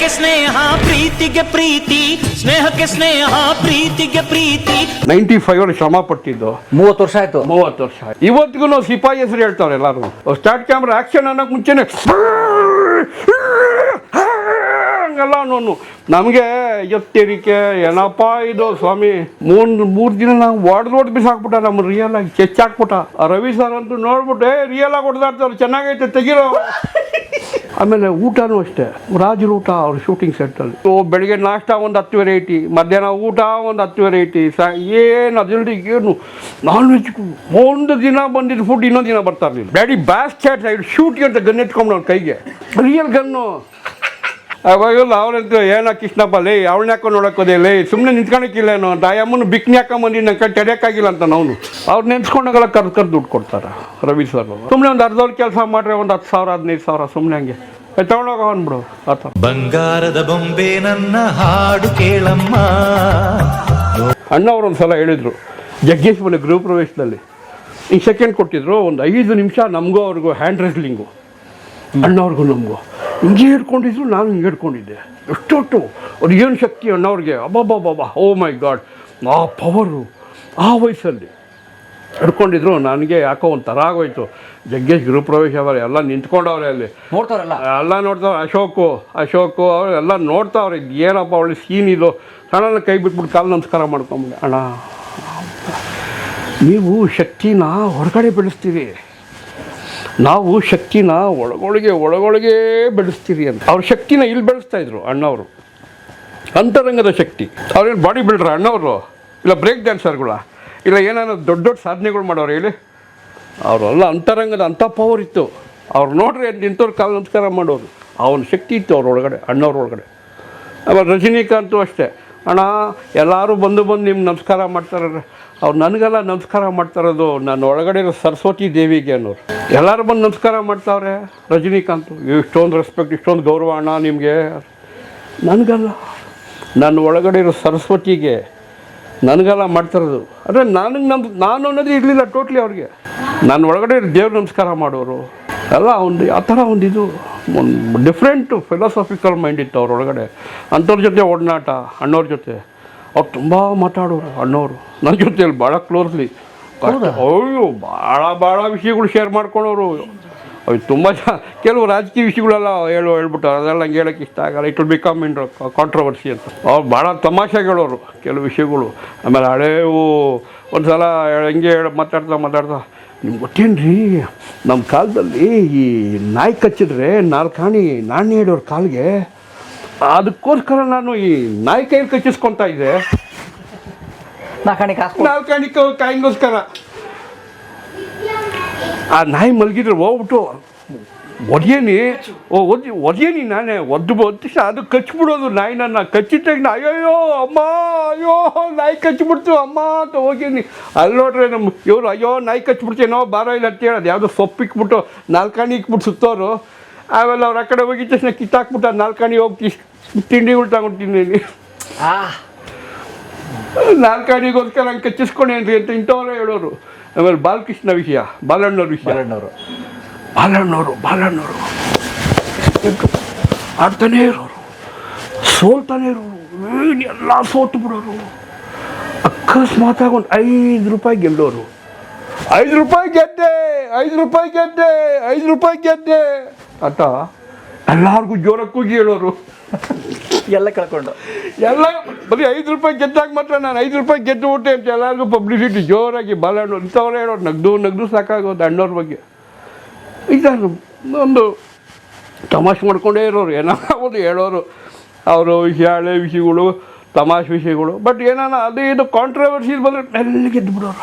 ಸ್ನೇಹಕ್ಕೆ ಸ್ನೇಹ ಪ್ರೀತಿಗೆ ಪ್ರೀತಿ ಸ್ನೇಹಕ್ಕೆ ಸ್ನೇಹ ಪ್ರೀತಿಗೆ ಪ್ರೀತಿ. ನೈಂಟಿ ಫೈವ್ ಅಲ್ಲಿ ಶ್ರಮ ಪಟ್ಟಿದ್ದು. ಮೂವತ್ತು ವರ್ಷ ಆಯ್ತು. ಮೂವತ್ತು ವರ್ಷ ಆಯ್ತು. ಇವತ್ತಿಗೂ ಸಿಪಾಯಿ ಹೆಸರು ಹೇಳ್ತಾರೆ ಎಲ್ಲರೂ. ಸ್ಟಾರ್ಟ್ ಕ್ಯಾಮ್ರಾ ಆಕ್ಷನ್ ಅನ್ನೋಕೆ ಮುಂಚೆನೆ ಹಂಗಲ್ಲ ಅನ್ನೋನು. ನಮಗೆ ಎತ್ತಿರಿಕೆ ಏನಪ್ಪ ಇದು ಸ್ವಾಮಿ? ಮೂರ್ ಮೂರು ದಿನ ನಾವು ಹೊಡೆದು ಹೊಡೆದು ಬಿಸಾಕ್ಬಿಟ್ಟ ನಮ್ಮ ರಿಯಲ್ ಆಗಿ ಚೆಚ್ಚಾಕ್ಬಿಟ್ಟ. ಆ ರವಿ ಸರ್ ಅಂತೂ ನೋಡ್ಬಿಟ್ಟು ಏ ರಿಯಲ್ ಆಗಿ ಹೊಡೆದಾಡ್ತಾರೆ ಚೆನ್ನಾಗೈತೆ ತೆಗಿರೋ. ಆಮೇಲೆ ಊಟನೂ ಅಷ್ಟೇ. ರಾಜರ ಊಟ ಅವ್ರ ಶೂಟಿಂಗ್ ಸೆಟ್ಟಲ್ಲಿ ಬೆಳಿಗ್ಗೆ ನಾಷ್ಟ ಒಂದು ಹತ್ತು ವೆರೈಟಿ ಮಧ್ಯಾಹ್ನ ಊಟ ಒಂದು ಹತ್ತು ವೆರೈಟಿ ಸ, ಏನು ಅದರಲ್ಲಿ ಏನು ನಾನ್ ವೆಜ್ ಒಂದು ದಿನ ಬಂದಿದ್ದು ಫುಡ್ ಇನ್ನೊಂದು ದಿನ ಬರ್ತಾ ಇರಲಿಲ್ಲ. Daddy bastard side shoot ಅಂತ ಗನ್ ಎತ್ಕೊಂಡು ಅವ್ನ ಕೈಗೆ. ರಿಯಲ್ ಗನ್ನು ಅವಾಗೆಲ್ಲ ಅವ್ರಂತ ಏನೋ ಕೃಷ್ಣಪ್ಪ ಲೇ ಅವಳನ್ನ ಯಾಕೋ ನೋಡೋಕೋದೇ ಲೇ ಸುಮ್ಮನೆ ನಿಂತ್ಕೊಳಕ್ಕಿಲ್ಲೇನೋ ಅಂತ ಆ ಅಮ್ಮನ ಬಿಕ್ನಿ ಹಾಕೊಂಬಂದು ನನ್ನ ಕಡೆ ತಡೆಯೋಕ್ಕಾಗಿಲ್ಲ ಅಂತ ನಾವು ಅವ್ರು ನೆನ್ಸ್ಕೊಂಡಾಗೆಲ್ಲ ಕರ್ದು ಕರ್ದು ದುಡ್ಡು ಕೊಡ್ತಾರೆ ರವಿ ಸರ್. ಸುಮ್ಮನೆ ಒಂದು ಅರ್ಧವ್ರ ಕೆಲಸ ಮಾಡ್ರೆ ಒಂದು ಹತ್ತು ಸಾವಿರ ಹದಿನೈದು ಸಾವಿರ ಸುಮ್ಮನೆ ಹಂಗೆ. ತಗೊಂಡೋಗ ಅಂದ್ಬಿಡು ಆತ ಬಂಗಾರದ ಬೊಂಬೆ ನನ್ನ ಹಾಡು ಕೇಳಮ್ಮ. ಅಣ್ಣವ್ರು ಒಂದು ಸಲ ಹೇಳಿದರು ಜಗ್ಗೇಶ್ ಮನೆ ಗೃಹ ಪ್ರವೇಶದಲ್ಲಿ. ಈಗ ಸೆಕೆಂಡ್ ಕೊಟ್ಟಿದ್ರು ಒಂದು ಐದು ನಿಮಿಷ ನಮಗೂ ಅವ್ರಿಗೂ ಹ್ಯಾಂಡ್ ರೆಸ್ಲಿಂಗು ಅಣ್ಣವ್ರಿಗೂ ನಮಗೂ. ಹಿಂಗೆ ಹಿಡ್ಕೊಂಡಿದ್ರು ನಾನು ಹಿಂಗೆ ಹಿಡ್ಕೊಂಡಿದ್ದೆ. ಎಷ್ಟೊಟ್ಟು ಅವ್ರು ಏನು ಶಕ್ತಿ ಅಣ್ಣವ್ರಿಗೆ ಅಬ್ಬಬ್ಬಬ್ಬ ಓ ಮೈ ಗಾಡ್ ಆ ಪವರು ಆ ವಯಸ್ಸಲ್ಲಿ ಹಿಡ್ಕೊಂಡಿದ್ರು. ನನಗೆ ಯಾಕೋ ಒಂಥರ ಥರ ಆಗೋಯ್ತು. ಜಗ್ಗೇಶ್ ಗೃಹ ಪ್ರವೇಶ ಅವರ ಎಲ್ಲ ನಿಂತ್ಕೊಂಡವ್ರೆ ಅಲ್ಲಿ. ನೋಡ್ತಾರಲ್ಲ? ಎಲ್ಲ ನೋಡ್ತಾವ್ರೆ ಅಶೋಕು ಅಶೋಕು ಅವರು ಎಲ್ಲ ನೋಡ್ತಾವ್ರೆ ಇದು ಏನಪ್ಪ ಅವಳು ಸೀನ್ ಇದು? ಸಡನ್ ಕೈ ಬಿಟ್ಬಿಟ್ಟು ಕಾಲು ನಮಸ್ಕಾರ ಮಾಡ್ಕೊಂಬಿಡಿ. ಅಣ್ಣ ನೀವು ಶಕ್ತಿನ ಹೊರಗಡೆ ಬೆಳೆಸ್ತೀರಿ. ನಾವು ಶಕ್ತಿನ ಒಳಗೊಳಗೆ ಒಳಗೊಳಗೆ ಬೆಳೆಸ್ತೀರಿ ಅಂತ. ಅವ್ರ ಶಕ್ತಿನ ಇಲ್ಲಿ ಬೆಳೆಸ್ತಾ ಇದ್ರು ಅಣ್ಣವರು. ಅಂತರಂಗದ ಶಕ್ತಿ. ಅವ್ರೇನು ಬಾಡಿ ಬಿಲ್ಡ್ರ ಅಣ್ಣವರು? ಇಲ್ಲ ಬ್ರೇಕ್ ಡ್ಯಾನ್ಸರ್ಗಳ ಇಲ್ಲ ಏನಾದ್ರು ದೊಡ್ಡ ದೊಡ್ಡ ಸಾಧನೆಗಳು ಮಾಡೋರು ಹೇಳಿ? ಅವರೆಲ್ಲ ಅಂತರಂಗದ ಅಂಥ ಪವರ್ ಇತ್ತು. ಅವ್ರು ನೋಡ್ರಿ ನಿಂತವ್ರು ಕಾಲು ನಮಸ್ಕಾರ ಮಾಡೋರು. ಅವನ ಶಕ್ತಿ ಇತ್ತು ಅವ್ರ ಒಳಗಡೆ, ಅಣ್ಣವ್ರ ಒಳಗಡೆ. ಆಮೇಲೆ ರಜನಿಕಾಂತು ಅಷ್ಟೇ. ಅಣ್ಣ, ಎಲ್ಲರೂ ಬಂದು ಬಂದು ನಿಮ್ಗೆ ನಮಸ್ಕಾರ ಮಾಡ್ತಾರೆ. ಅವ್ರು ನನಗೆಲ್ಲ ನಮಸ್ಕಾರ ಮಾಡ್ತಾರೋದು ನನ್ನ ಒಳಗಡೆ ಇರೋ ಸರಸ್ವತಿ ದೇವಿಗೆ ಅನ್ನೋರು. ಎಲ್ಲರೂ ಬಂದು ನಮಸ್ಕಾರ ಮಾಡ್ತಾವ್ರೆ, ರಜನಿಕಾಂತ್, ಇಷ್ಟೊಂದು ರೆಸ್ಪೆಕ್ಟ್ ಇಷ್ಟೊಂದು ಗೌರವ ಅಣ್ಣ ನಿಮಗೆ. ನನಗಲ್ಲ ನನ್ನ ಒಳಗಡೆ ಇರೋ ಸರಸ್ವತಿಗೆ ನನಗೆಲ್ಲ ಮಾಡ್ತಿರೋದು. ಅಂದರೆ ನನಗೆ ನಮ್, ನಾನು ಅನ್ನೋದು ಇರಲಿಲ್ಲ ಟೋಟ್ಲಿ ಅವ್ರಿಗೆ. ನನ್ನ ಒಳಗಡೆ ದೇವ್ರ ನಮಸ್ಕಾರ ಮಾಡೋರು. ಎಲ್ಲ ಒಂದು, ಆ ಥರ ಒಂದು ಇದು, ಒಂದು ಡಿಫ್ರೆಂಟ್ ಫಿಲಾಸಫಿಕಲ್ ಮೈಂಡ್ ಇತ್ತು ಅವ್ರ ಒಳಗಡೆ. ಅಂಥವ್ರ ಜೊತೆ ಒಡನಾಟ ಅಣ್ಣವ್ರ ಜೊತೆ. ಅವ್ರು ತುಂಬ ಮಾತಾಡೋರು ಅಣ್ಣವರು. ನನ್ನ ಜೊತೆಯಲ್ಲಿ ಭಾಳ ಕ್ಲೋಸ್ಲಿ ಅಯ್ಯೋ ಭಾಳ ಭಾಳ ವಿಷಯಗಳು ಶೇರ್ ಮಾಡ್ಕೊಳೋರು ಅವು ತುಂಬ ಜನ ಕೆಲವು ರಾಜಕೀಯ ವಿಷಯಗಳೆಲ್ಲ ಹೇಳು ಹೇಳ್ಬಿಟ್ಟು ಅದೆಲ್ಲ ಹಂಗೆ ಹೇಳೋಕ್ಕೆ ಇಷ್ಟ ಆಗಲ್ಲ. It will become in controversy ಅಂತ. ಅವ್ರು ಭಾಳ ತಮಾಷೆ ಹೇಳೋರು ಕೆಲವು ವಿಷಯಗಳು. ಆಮೇಲೆ ಹಳೇವು ಒಂದು ಸಲ ಹೆಂಗೆ ಹೇಳಿ ಮಾತಾಡ್ತಾ ಮಾತಾಡ್ತಾ ನಿಮ್ಗೆ ಗೊತ್ತೇನ್ರಿ? ನಮ್ಮ ಕಾಲದಲ್ಲಿ ಈ ನಾಯಿ ಕಚ್ಚಿದ್ರೆ ನಾಲ್ಕಾಣಿ ನಾಣ್ಯ ಹೇಳೋರು ಕಾಲಿಗೆ ಅದಕ್ಕೋಸ್ಕರ ನಾನು ಈ ನಾಯಿ ಕೈ ಕಚ್ಚಿಸ್ಕೊತಾ ಇದ್ದೆ. ಕಾಯಿಗೋಸ್ಕರ. ಆ ನಾಯಿ ಮಲಗಿದ್ರೆ ಹೋಗ್ಬಿಟ್ಟು ಒದೇನಿ ಓ ಒದ್ ಒದೇನಿ ನಾನೇ ಒದ್ದು ಒತ್ತಿಸ ಅದು ಕಚ್ಬಿಡೋದು ನಾಯಿ ನನ್ನ. ಕಚ್ಚಿದ ಅಯ್ಯೋ ಅಮ್ಮ ಅಯ್ಯೋ ನಾಯಿ ಕಚ್ಬಿಡ್ತು ಅಮ್ಮ ಅಂತ ಹೋಗೀನಿ. ಅಲ್ಲಿ ನೋಡ್ರಿ ನಮ್ಮ ಇವರು ಅಯ್ಯೋ ನಾಯಿ ಕಚ್ಬಿಡ್ತೇನೋ ಬಾರೋ ಇಲ್ಲ ಅಂತ ಹೇಳೋದು. ಯಾವುದೋ ಸೊಪ್ಪಿಕ್ಬಿಟ್ಟು ನಾಲ್ಕಾಣಿ ಇಕ್ಬಿಟ್ಟು ಸುತ್ತೋರು. ಆಮೇಲೆ ಅವ್ರು ಆ ಕಡೆ ಹೋಗಿದ ತಕ್ಷಣ ಕಿತ್ತಾಕ್ಬಿಟ್ಟು ನಾಲ್ಕಾಣಿ ಹೋಗಿ ತಿಂಡಿಗಳು ತಗೊಂಡು ತಿಂದೀನಿ ಆ. ನಾಲ್ಕಾಣಿಗೋಸ್ಕರ ಹಂಗೆ ಕಚ್ಚಿಸ್ಕೊಂಡೇನ್ರಿ ಅಂತ ಇಂಥವರೇ ಹೇಳೋರು. ಆಮೇಲೆ ಬಾಲಕೃಷ್ಣ ವಿಷಯ ಬಾಲಣ್ಣವ್ರ ವಿಷಯ. ಬಾಲಣ್ಣವರು. ಬಾಲಣ್ಣವರು ಬಾಲಣ್ಣವರು. ಆಡ್ತಾನೇ ಇರೋರು. ಸೋಲ್ತಾನೆ ಇರೋರು. ಎಲ್ಲ ಸೋತು ಬಿಡೋರು. ಅಕಸ್ಮಾತಾಗಿ ಒಂದು ಐದು ರೂಪಾಯಿ ಗೆಲ್ಲೋರು ಐದು ರೂಪಾಯಿ ಗೆದ್ದೆ ಐದು ರೂಪಾಯಿ ಗೆದ್ದೆ ಐದು ರೂಪಾಯಿ ಗೆದ್ದೆ ಅಂತ ಎಲ್ಲರಿಗೂ ಜೋರಕ್ಕೂ ಹೇಳೋರು. ಎಲ್ಲ ಕಳ್ಕೊಂಡು. ಎಲ್ಲ, ಬರೀ ಐದು ರೂಪಾಯಿ ಗೆದ್ದಾಗ ಮಾತ್ರ ನಾನು ಐದು ರೂಪಾಯಿ ಗೆದ್ದು ಬಿಟ್ಟೆ ಅಂತ ಎಲ್ಲರಿಗೂ ಪಬ್ಲಿಸಿಟಿ ಜೋರಾಗಿ ಬಾಲಹಣ್ಣು ಇಂಥವ್ರು ಹೇಳೋರು ನಗ್ದು ನಗ್ದು ಸಾಕಾಗೋದು ಅಣ್ಣವ್ರ ಬಗ್ಗೆ. ಇದನ್ನು ಒಂದು ತಮಾಷೆ ಮಾಡ್ಕೊಂಡೇ ಇರೋರು ಏನಾಗೋದು ಹೇಳೋರು. ಅವರು ಹಳೆ ವಿಷಯಗಳು, ತಮಾಷೆ ವಿಷಯಗಳು ಬಟ್ ಏನಾನ ಅದು ಇದು ಕಾಂಟ್ರವರ್ಸಿ ಬಂದರೆ ಮೆಲ್ಲ ಗೆದ್ದು ಬಿಡೋರು.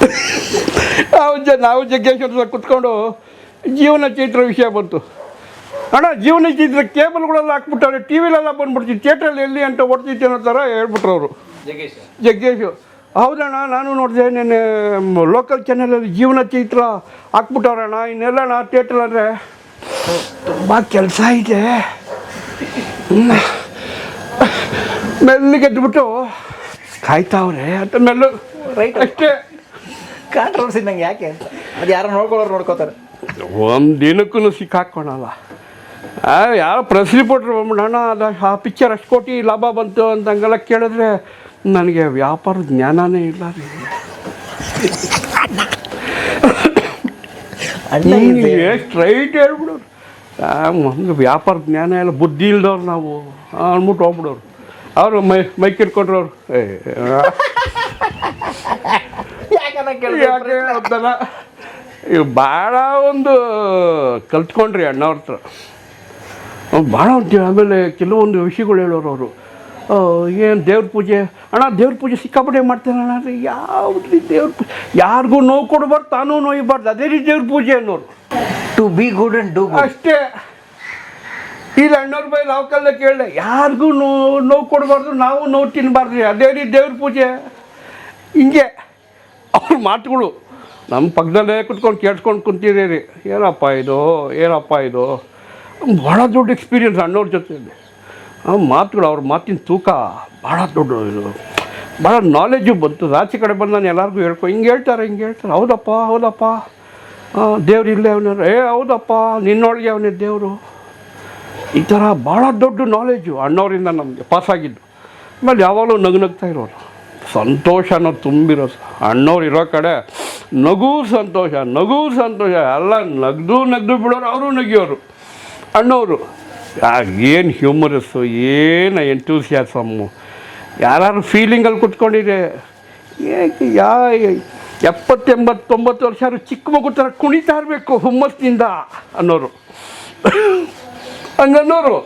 ಜ, ನಾವು ಜಗ್ಗೇಶ್ವರ ಕುತ್ಕೊಂಡು ಜೀವನ ಚೈತ್ರ ವಿಷಯ ಬಂತು. ಅಣ್ಣ ಜೀವನ ಇದ್ದಿದ್ರೆ ಕೇಬಲ್ಗಳೆಲ್ಲ ಹಾಕ್ಬಿಟ್ಟವ್ರೆ ಟಿ ವಿಲೆಲ್ಲ ಬಂದ್ಬಿಡ್ತೀವಿ ಥಿಯೇಟ್ರಲ್ಲಿ ಎಲ್ಲಿ ಅಂತ ಓಡ್ತೈತೆ ಅನ್ನೋ ಥರ ಹೇಳ್ಬಿಟ್ರು ಅವರು. ಜಗ್ಗೇಶು. ಹೌದಣ್ಣ ನಾನು ನೋಡಿದೆ ನೆನ್ನೆ ಲೋಕಲ್ ಚಾನಲಲ್ಲಿ ಜೀವನ ಚಿತ್ರ ಹಾಕ್ಬಿಟ್ಟವ್ರಣ್ಣ ಇನ್ನೆಲ್ಲಣ್ಣ ಥಿಯೇಟ್ರ್ ಅಂದರೆ ತುಂಬ ಕೆಲಸ ಇದೆ. ಮೆಲ್ಲಿಗೆದ್ಬಿಟ್ಟು ಕಾಯ್ತಾವ್ರೆ ಅಂತ ಮೆಲ್ಲು. ರೈಟ್ ಅಷ್ಟೇ. ಕಾಂಟ್ರವರ್ಸಿ ನಂಗೆ ಯಾಕೆ? ಅಂತ ಅದು ಯಾರೋ ನೋಡ್ಕೊಳ್ಳೋರು ನೋಡ್ಕೋತಾರೆ. ಒಂದು ದಿನಕ್ಕೂ ಸಿಕ್ಕಾಕೋಣಲ್ಲ ಆ, ಯಾರೋ ಪ್ರೆಸ್ ರಿಪೋರ್ಟ್ರು ಬಂದ್ಬಿಟ್ಟು ಅಣ್ಣ ಅದು ಆ ಪಿಕ್ಚರ್ ಅಷ್ಟು ಕೋಟಿ ಲಾಭ ಬಂತು ಅಂತ ಹಂಗೆಲ್ಲ ಕೇಳಿದ್ರೆ ನನಗೆ ವ್ಯಾಪಾರ ಜ್ಞಾನನೇ ಇಲ್ಲ ರೀ. ಸ್ಟ್ರೈಟ್ ಹೇಳ್ಬಿಡೋರು. ನಮ್ಗೆ ವ್ಯಾಪಾರ ಜ್ಞಾನ ಇಲ್ಲ ಬುದ್ಧಿ ಇಲ್ದವ್ರು ನಾವು. ಅಂದ್ಬಿಟ್ಟು ಹೋಗ್ಬಿಡೋರು. ಅವರು ಮೈ ಮೈಕ್ ಇಟ್ಕೊಂಡ್ರು ಅವರು ಏ ಯಾಕೆ ಅಂತಲ್ಲ ಇವು ಭಾಳ ಒಂದು ಕಲ್ತ್ಕೊಂಡ್ರಿ ಅಣ್ಣವ್ರ ಹತ್ರ. ಭಾಳ ಆಮೇಲೆ ಕೆಲವೊಂದು ವಿಷಯಗಳು ಹೇಳೋರು ಅವರು. ಏನು ದೇವ್ರ ಪೂಜೆ? ಅಣ್ಣ ದೇವ್ರ ಪೂಜೆ ಸಿಕ್ಕಾಪಟ್ಟೆ ಮಾಡ್ತಾರೆ ಅಣ್ಣ ರೀ. ಯಾವ್ದು ದೇವ್ರ ಪೂಜೆ ಯಾರಿಗೂ ನೋವು ಕೊಡಬಾರ್ದು ತಾನೂ ನೋಯ್ಬಾರ್ದು. ಅದೇ ರೀತಿ ದೇವ್ರ ಪೂಜೆ ಅನ್ನೋರು. To be good and do ಅಷ್ಟೇ. ಇಲ್ಲಿ ಅಣ್ಣವ್ರ ಬೈ ನಾವು ಕಲ್ಲ ಕೇಳಿದೆ. ಯಾರಿಗೂ ನೋ ನೋವು ಕೊಡಬಾರ್ದು ನಾವು ನೋವು ತಿನ್ನಬಾರ್ದು ರೀ. ಅದೇ ರೀತಿ ದೇವ್ರ ಪೂಜೆ. ಹಿಂಗೆ ಅವ್ರ ಮಾತುಗಳು. ನಮ್ಮ ಪಕ್ಕದಲ್ಲೇ ಕುತ್ಕೊಂಡು ಕೇಳಿಸ್ಕೊಂಡು ಕುಂತೀರಿ ರೀ. ಏನಪ್ಪ ಇದು? ಏನಪ್ಪ ಇದು? ಭಾಳ ದೊಡ್ಡ ಎಕ್ಸ್ಪೀರಿಯನ್ಸ್ ಅಣ್ಣವ್ರ ಜೊತೆಯಲ್ಲಿ. ಮಾತುಗಳು, ಅವ್ರ ಮಾತಿನ ತೂಕ ಭಾಳ ದೊಡ್ಡ ಇದು. ಭಾಳ ನಾಲೆಜು ಬಂತು. ಆಚೆ ಕಡೆ ಬಂದು ನಾನು ಎಲ್ಲರಿಗೂ ಹೇಳ್ಕೊ ಹಿಂಗೆ ಹೇಳ್ತಾರೆ ಹಿಂಗೆ ಹೇಳ್ತಾರೆ. ಹೌದಪ್ಪ ಹೌದಪ್ಪ. ದೇವ್ರು ಇಲ್ಲೇ ಅವನ ಏ, ಹೌದಪ್ಪ, ನಿನ್ನೊಳಗೆ ಅವನೇ ದೇವರು. ಈ ಥರ ಭಾಳ ದೊಡ್ಡ ನಾಲೆಜು ಅಣ್ಣವರಿಂದ ನಮಗೆ ಪಾಸಾಗಿದ್ದು ಆಮೇಲೆ ಯಾವಾಗಲೂ ನಗು ನಗ್ತಾ ಇರೋರು. ಸಂತೋಷ ಅನ್ನೋದು ತುಂಬಿರೋದು ಅಣ್ಣವ್ರು ಇರೋ ಕಡೆ ನಗು ಸಂತೋಷ ನಗು ಸಂತೋಷ. ಎಲ್ಲ ನಗ್ದು ನಗ್ದು ಬಿಡೋರು, ಅವರು ನಗಿಯೋರು. ಅಣ್ಣವರು. ಏನು ಹ್ಯೂಮರಸ್ಸು ಏನು ಎಂಟೂಸಿಯಾಸಮ್ಮು ಯಾರು ಫೀಲಿಂಗಲ್ಲಿ ಕುತ್ಕೊಂಡಿದೆ ಯಾ, ಎಪ್ಪತ್ತೆಂಬತ್ತೊಂಬತ್ತು ವರ್ಷ ಚಿಕ್ಕ ಮಗು ಥರ ಕುಣಿತಾ ಇರಬೇಕು ಹುಮ್ಮಸ್ನಿಂದ ಅನ್ನೋರು. ಹಂಗನ್ನೋರು.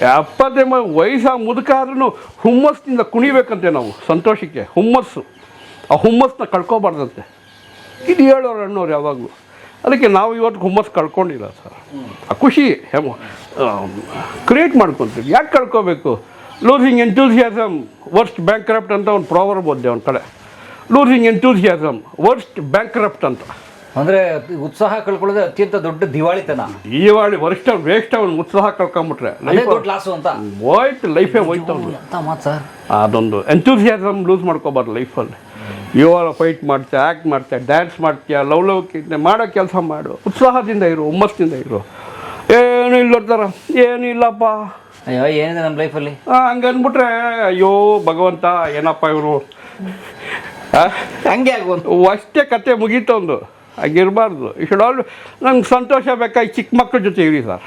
ಎಪ್ಪತ್ತೆಂಬ ವಯಸ್ಸ ಮುದುಕಾದ್ರೂ ಹುಮ್ಮಸ್ನಿಂದ ಕುಣಿಬೇಕಂತೆ ನಾವು, ಸಂತೋಷಕ್ಕೆ, ಹುಮ್ಮಸ್ಸು. ಆ ಹುಮ್ಮಸ್ನ ಕಳ್ಕೊಬಾರ್ದಂತೆ. ಇದು ಹೇಳೋರು ಅಣ್ಣವ್ರು ಯಾವಾಗಲೂ. ಅದಕ್ಕೆ ನಾವು ಇವತ್ತು ಹುಮ್ಮಸ್ ಕಳ್ಕೊಂಡಿಲ್ಲ ಸರ್. ಆ ಖುಷಿ ಹೆಮ್ಮ. ಕ್ರಿಯೇಟ್ ಮಾಡ್ಕೊತೀವಿ. ಯಾಕೆ ಕಳ್ಕೋಬೇಕು? Losing enthusiasm worst bankrupt ಅಂತ ಒಂದು ಪ್ರಾವರ್ ಓದಿದೆ ಒಂದು ಕಡೆ. Losing enthusiasm worst bankrupt ಅಂತ. ಅಂದರೆ ಉತ್ಸಾಹ ಕಳ್ಕೊಳ್ಳೋದೇ ಅತ್ಯಂತ ದೊಡ್ಡ ದಿವಾಳಿತನ. ದಿವಾಳಿ ವರ್ಷ ವೇಸ್ಟ್ ಅವ್ನು ಉತ್ಸಾಹ ಕಳ್ಕೊಂಬಿಟ್ರೆ ಲಾಸು ಅಂತ. ಹೋಯ್ತು ಲೈಫೇ ಹೋಯ್ತು ಅಂತ ಮಾತು ಸರ್? ಅದೊಂದು ಎಂಥೂಸಿಯಾಸಮ್ ಲೂಸ್ ಮಾಡ್ಕೋಬಾರ್ದು ಲೈಫಲ್ಲಿ ಇವಾಗ ಫೈಟ್ ಮಾಡ್ತೀಯ ಆ್ಯಕ್ಟ್ ಮಾಡ್ತೀಯ ಡ್ಯಾನ್ಸ್ ಮಾಡ್ತೀಯ ಲವ್ ಲವ್ಕಿಂತ ಮಾಡೋ ಕೆಲಸ ಮಾಡು. ಉತ್ಸಾಹದಿಂದ ಇರು ಹುಮ್ಮಸ್ಸಿಂದ ಇರು. ಏನು ಇಲ್ಲೋಡ್ತಾರ ಏನು ಇಲ್ಲಪ್ಪ. ಅಯ್ಯೋ ಏನಿದೆ ನಮ್ಮ ಲೈಫಲ್ಲಿ ಹಂಗನ್ಬಿಟ್ರೆ ಅಯ್ಯೋ ಭಗವಂತ ಏನಪ್ಪ ಇವರು? ಹಂಗೆ ಆಗುವಂತ ಅಷ್ಟೇ ಕತೆ ಮುಗೀತು ಒಂದು ಹಾಗಿರಬಾರ್ದು. ಇಷ್ಟು ಆಲ್ ನಂಗೆ ಸಂತೋಷ ಬೇಕಾಗಿ ಚಿಕ್ಕ ಮಕ್ಕಳ ಜೊತೆ ಇರಿ ಸರ್.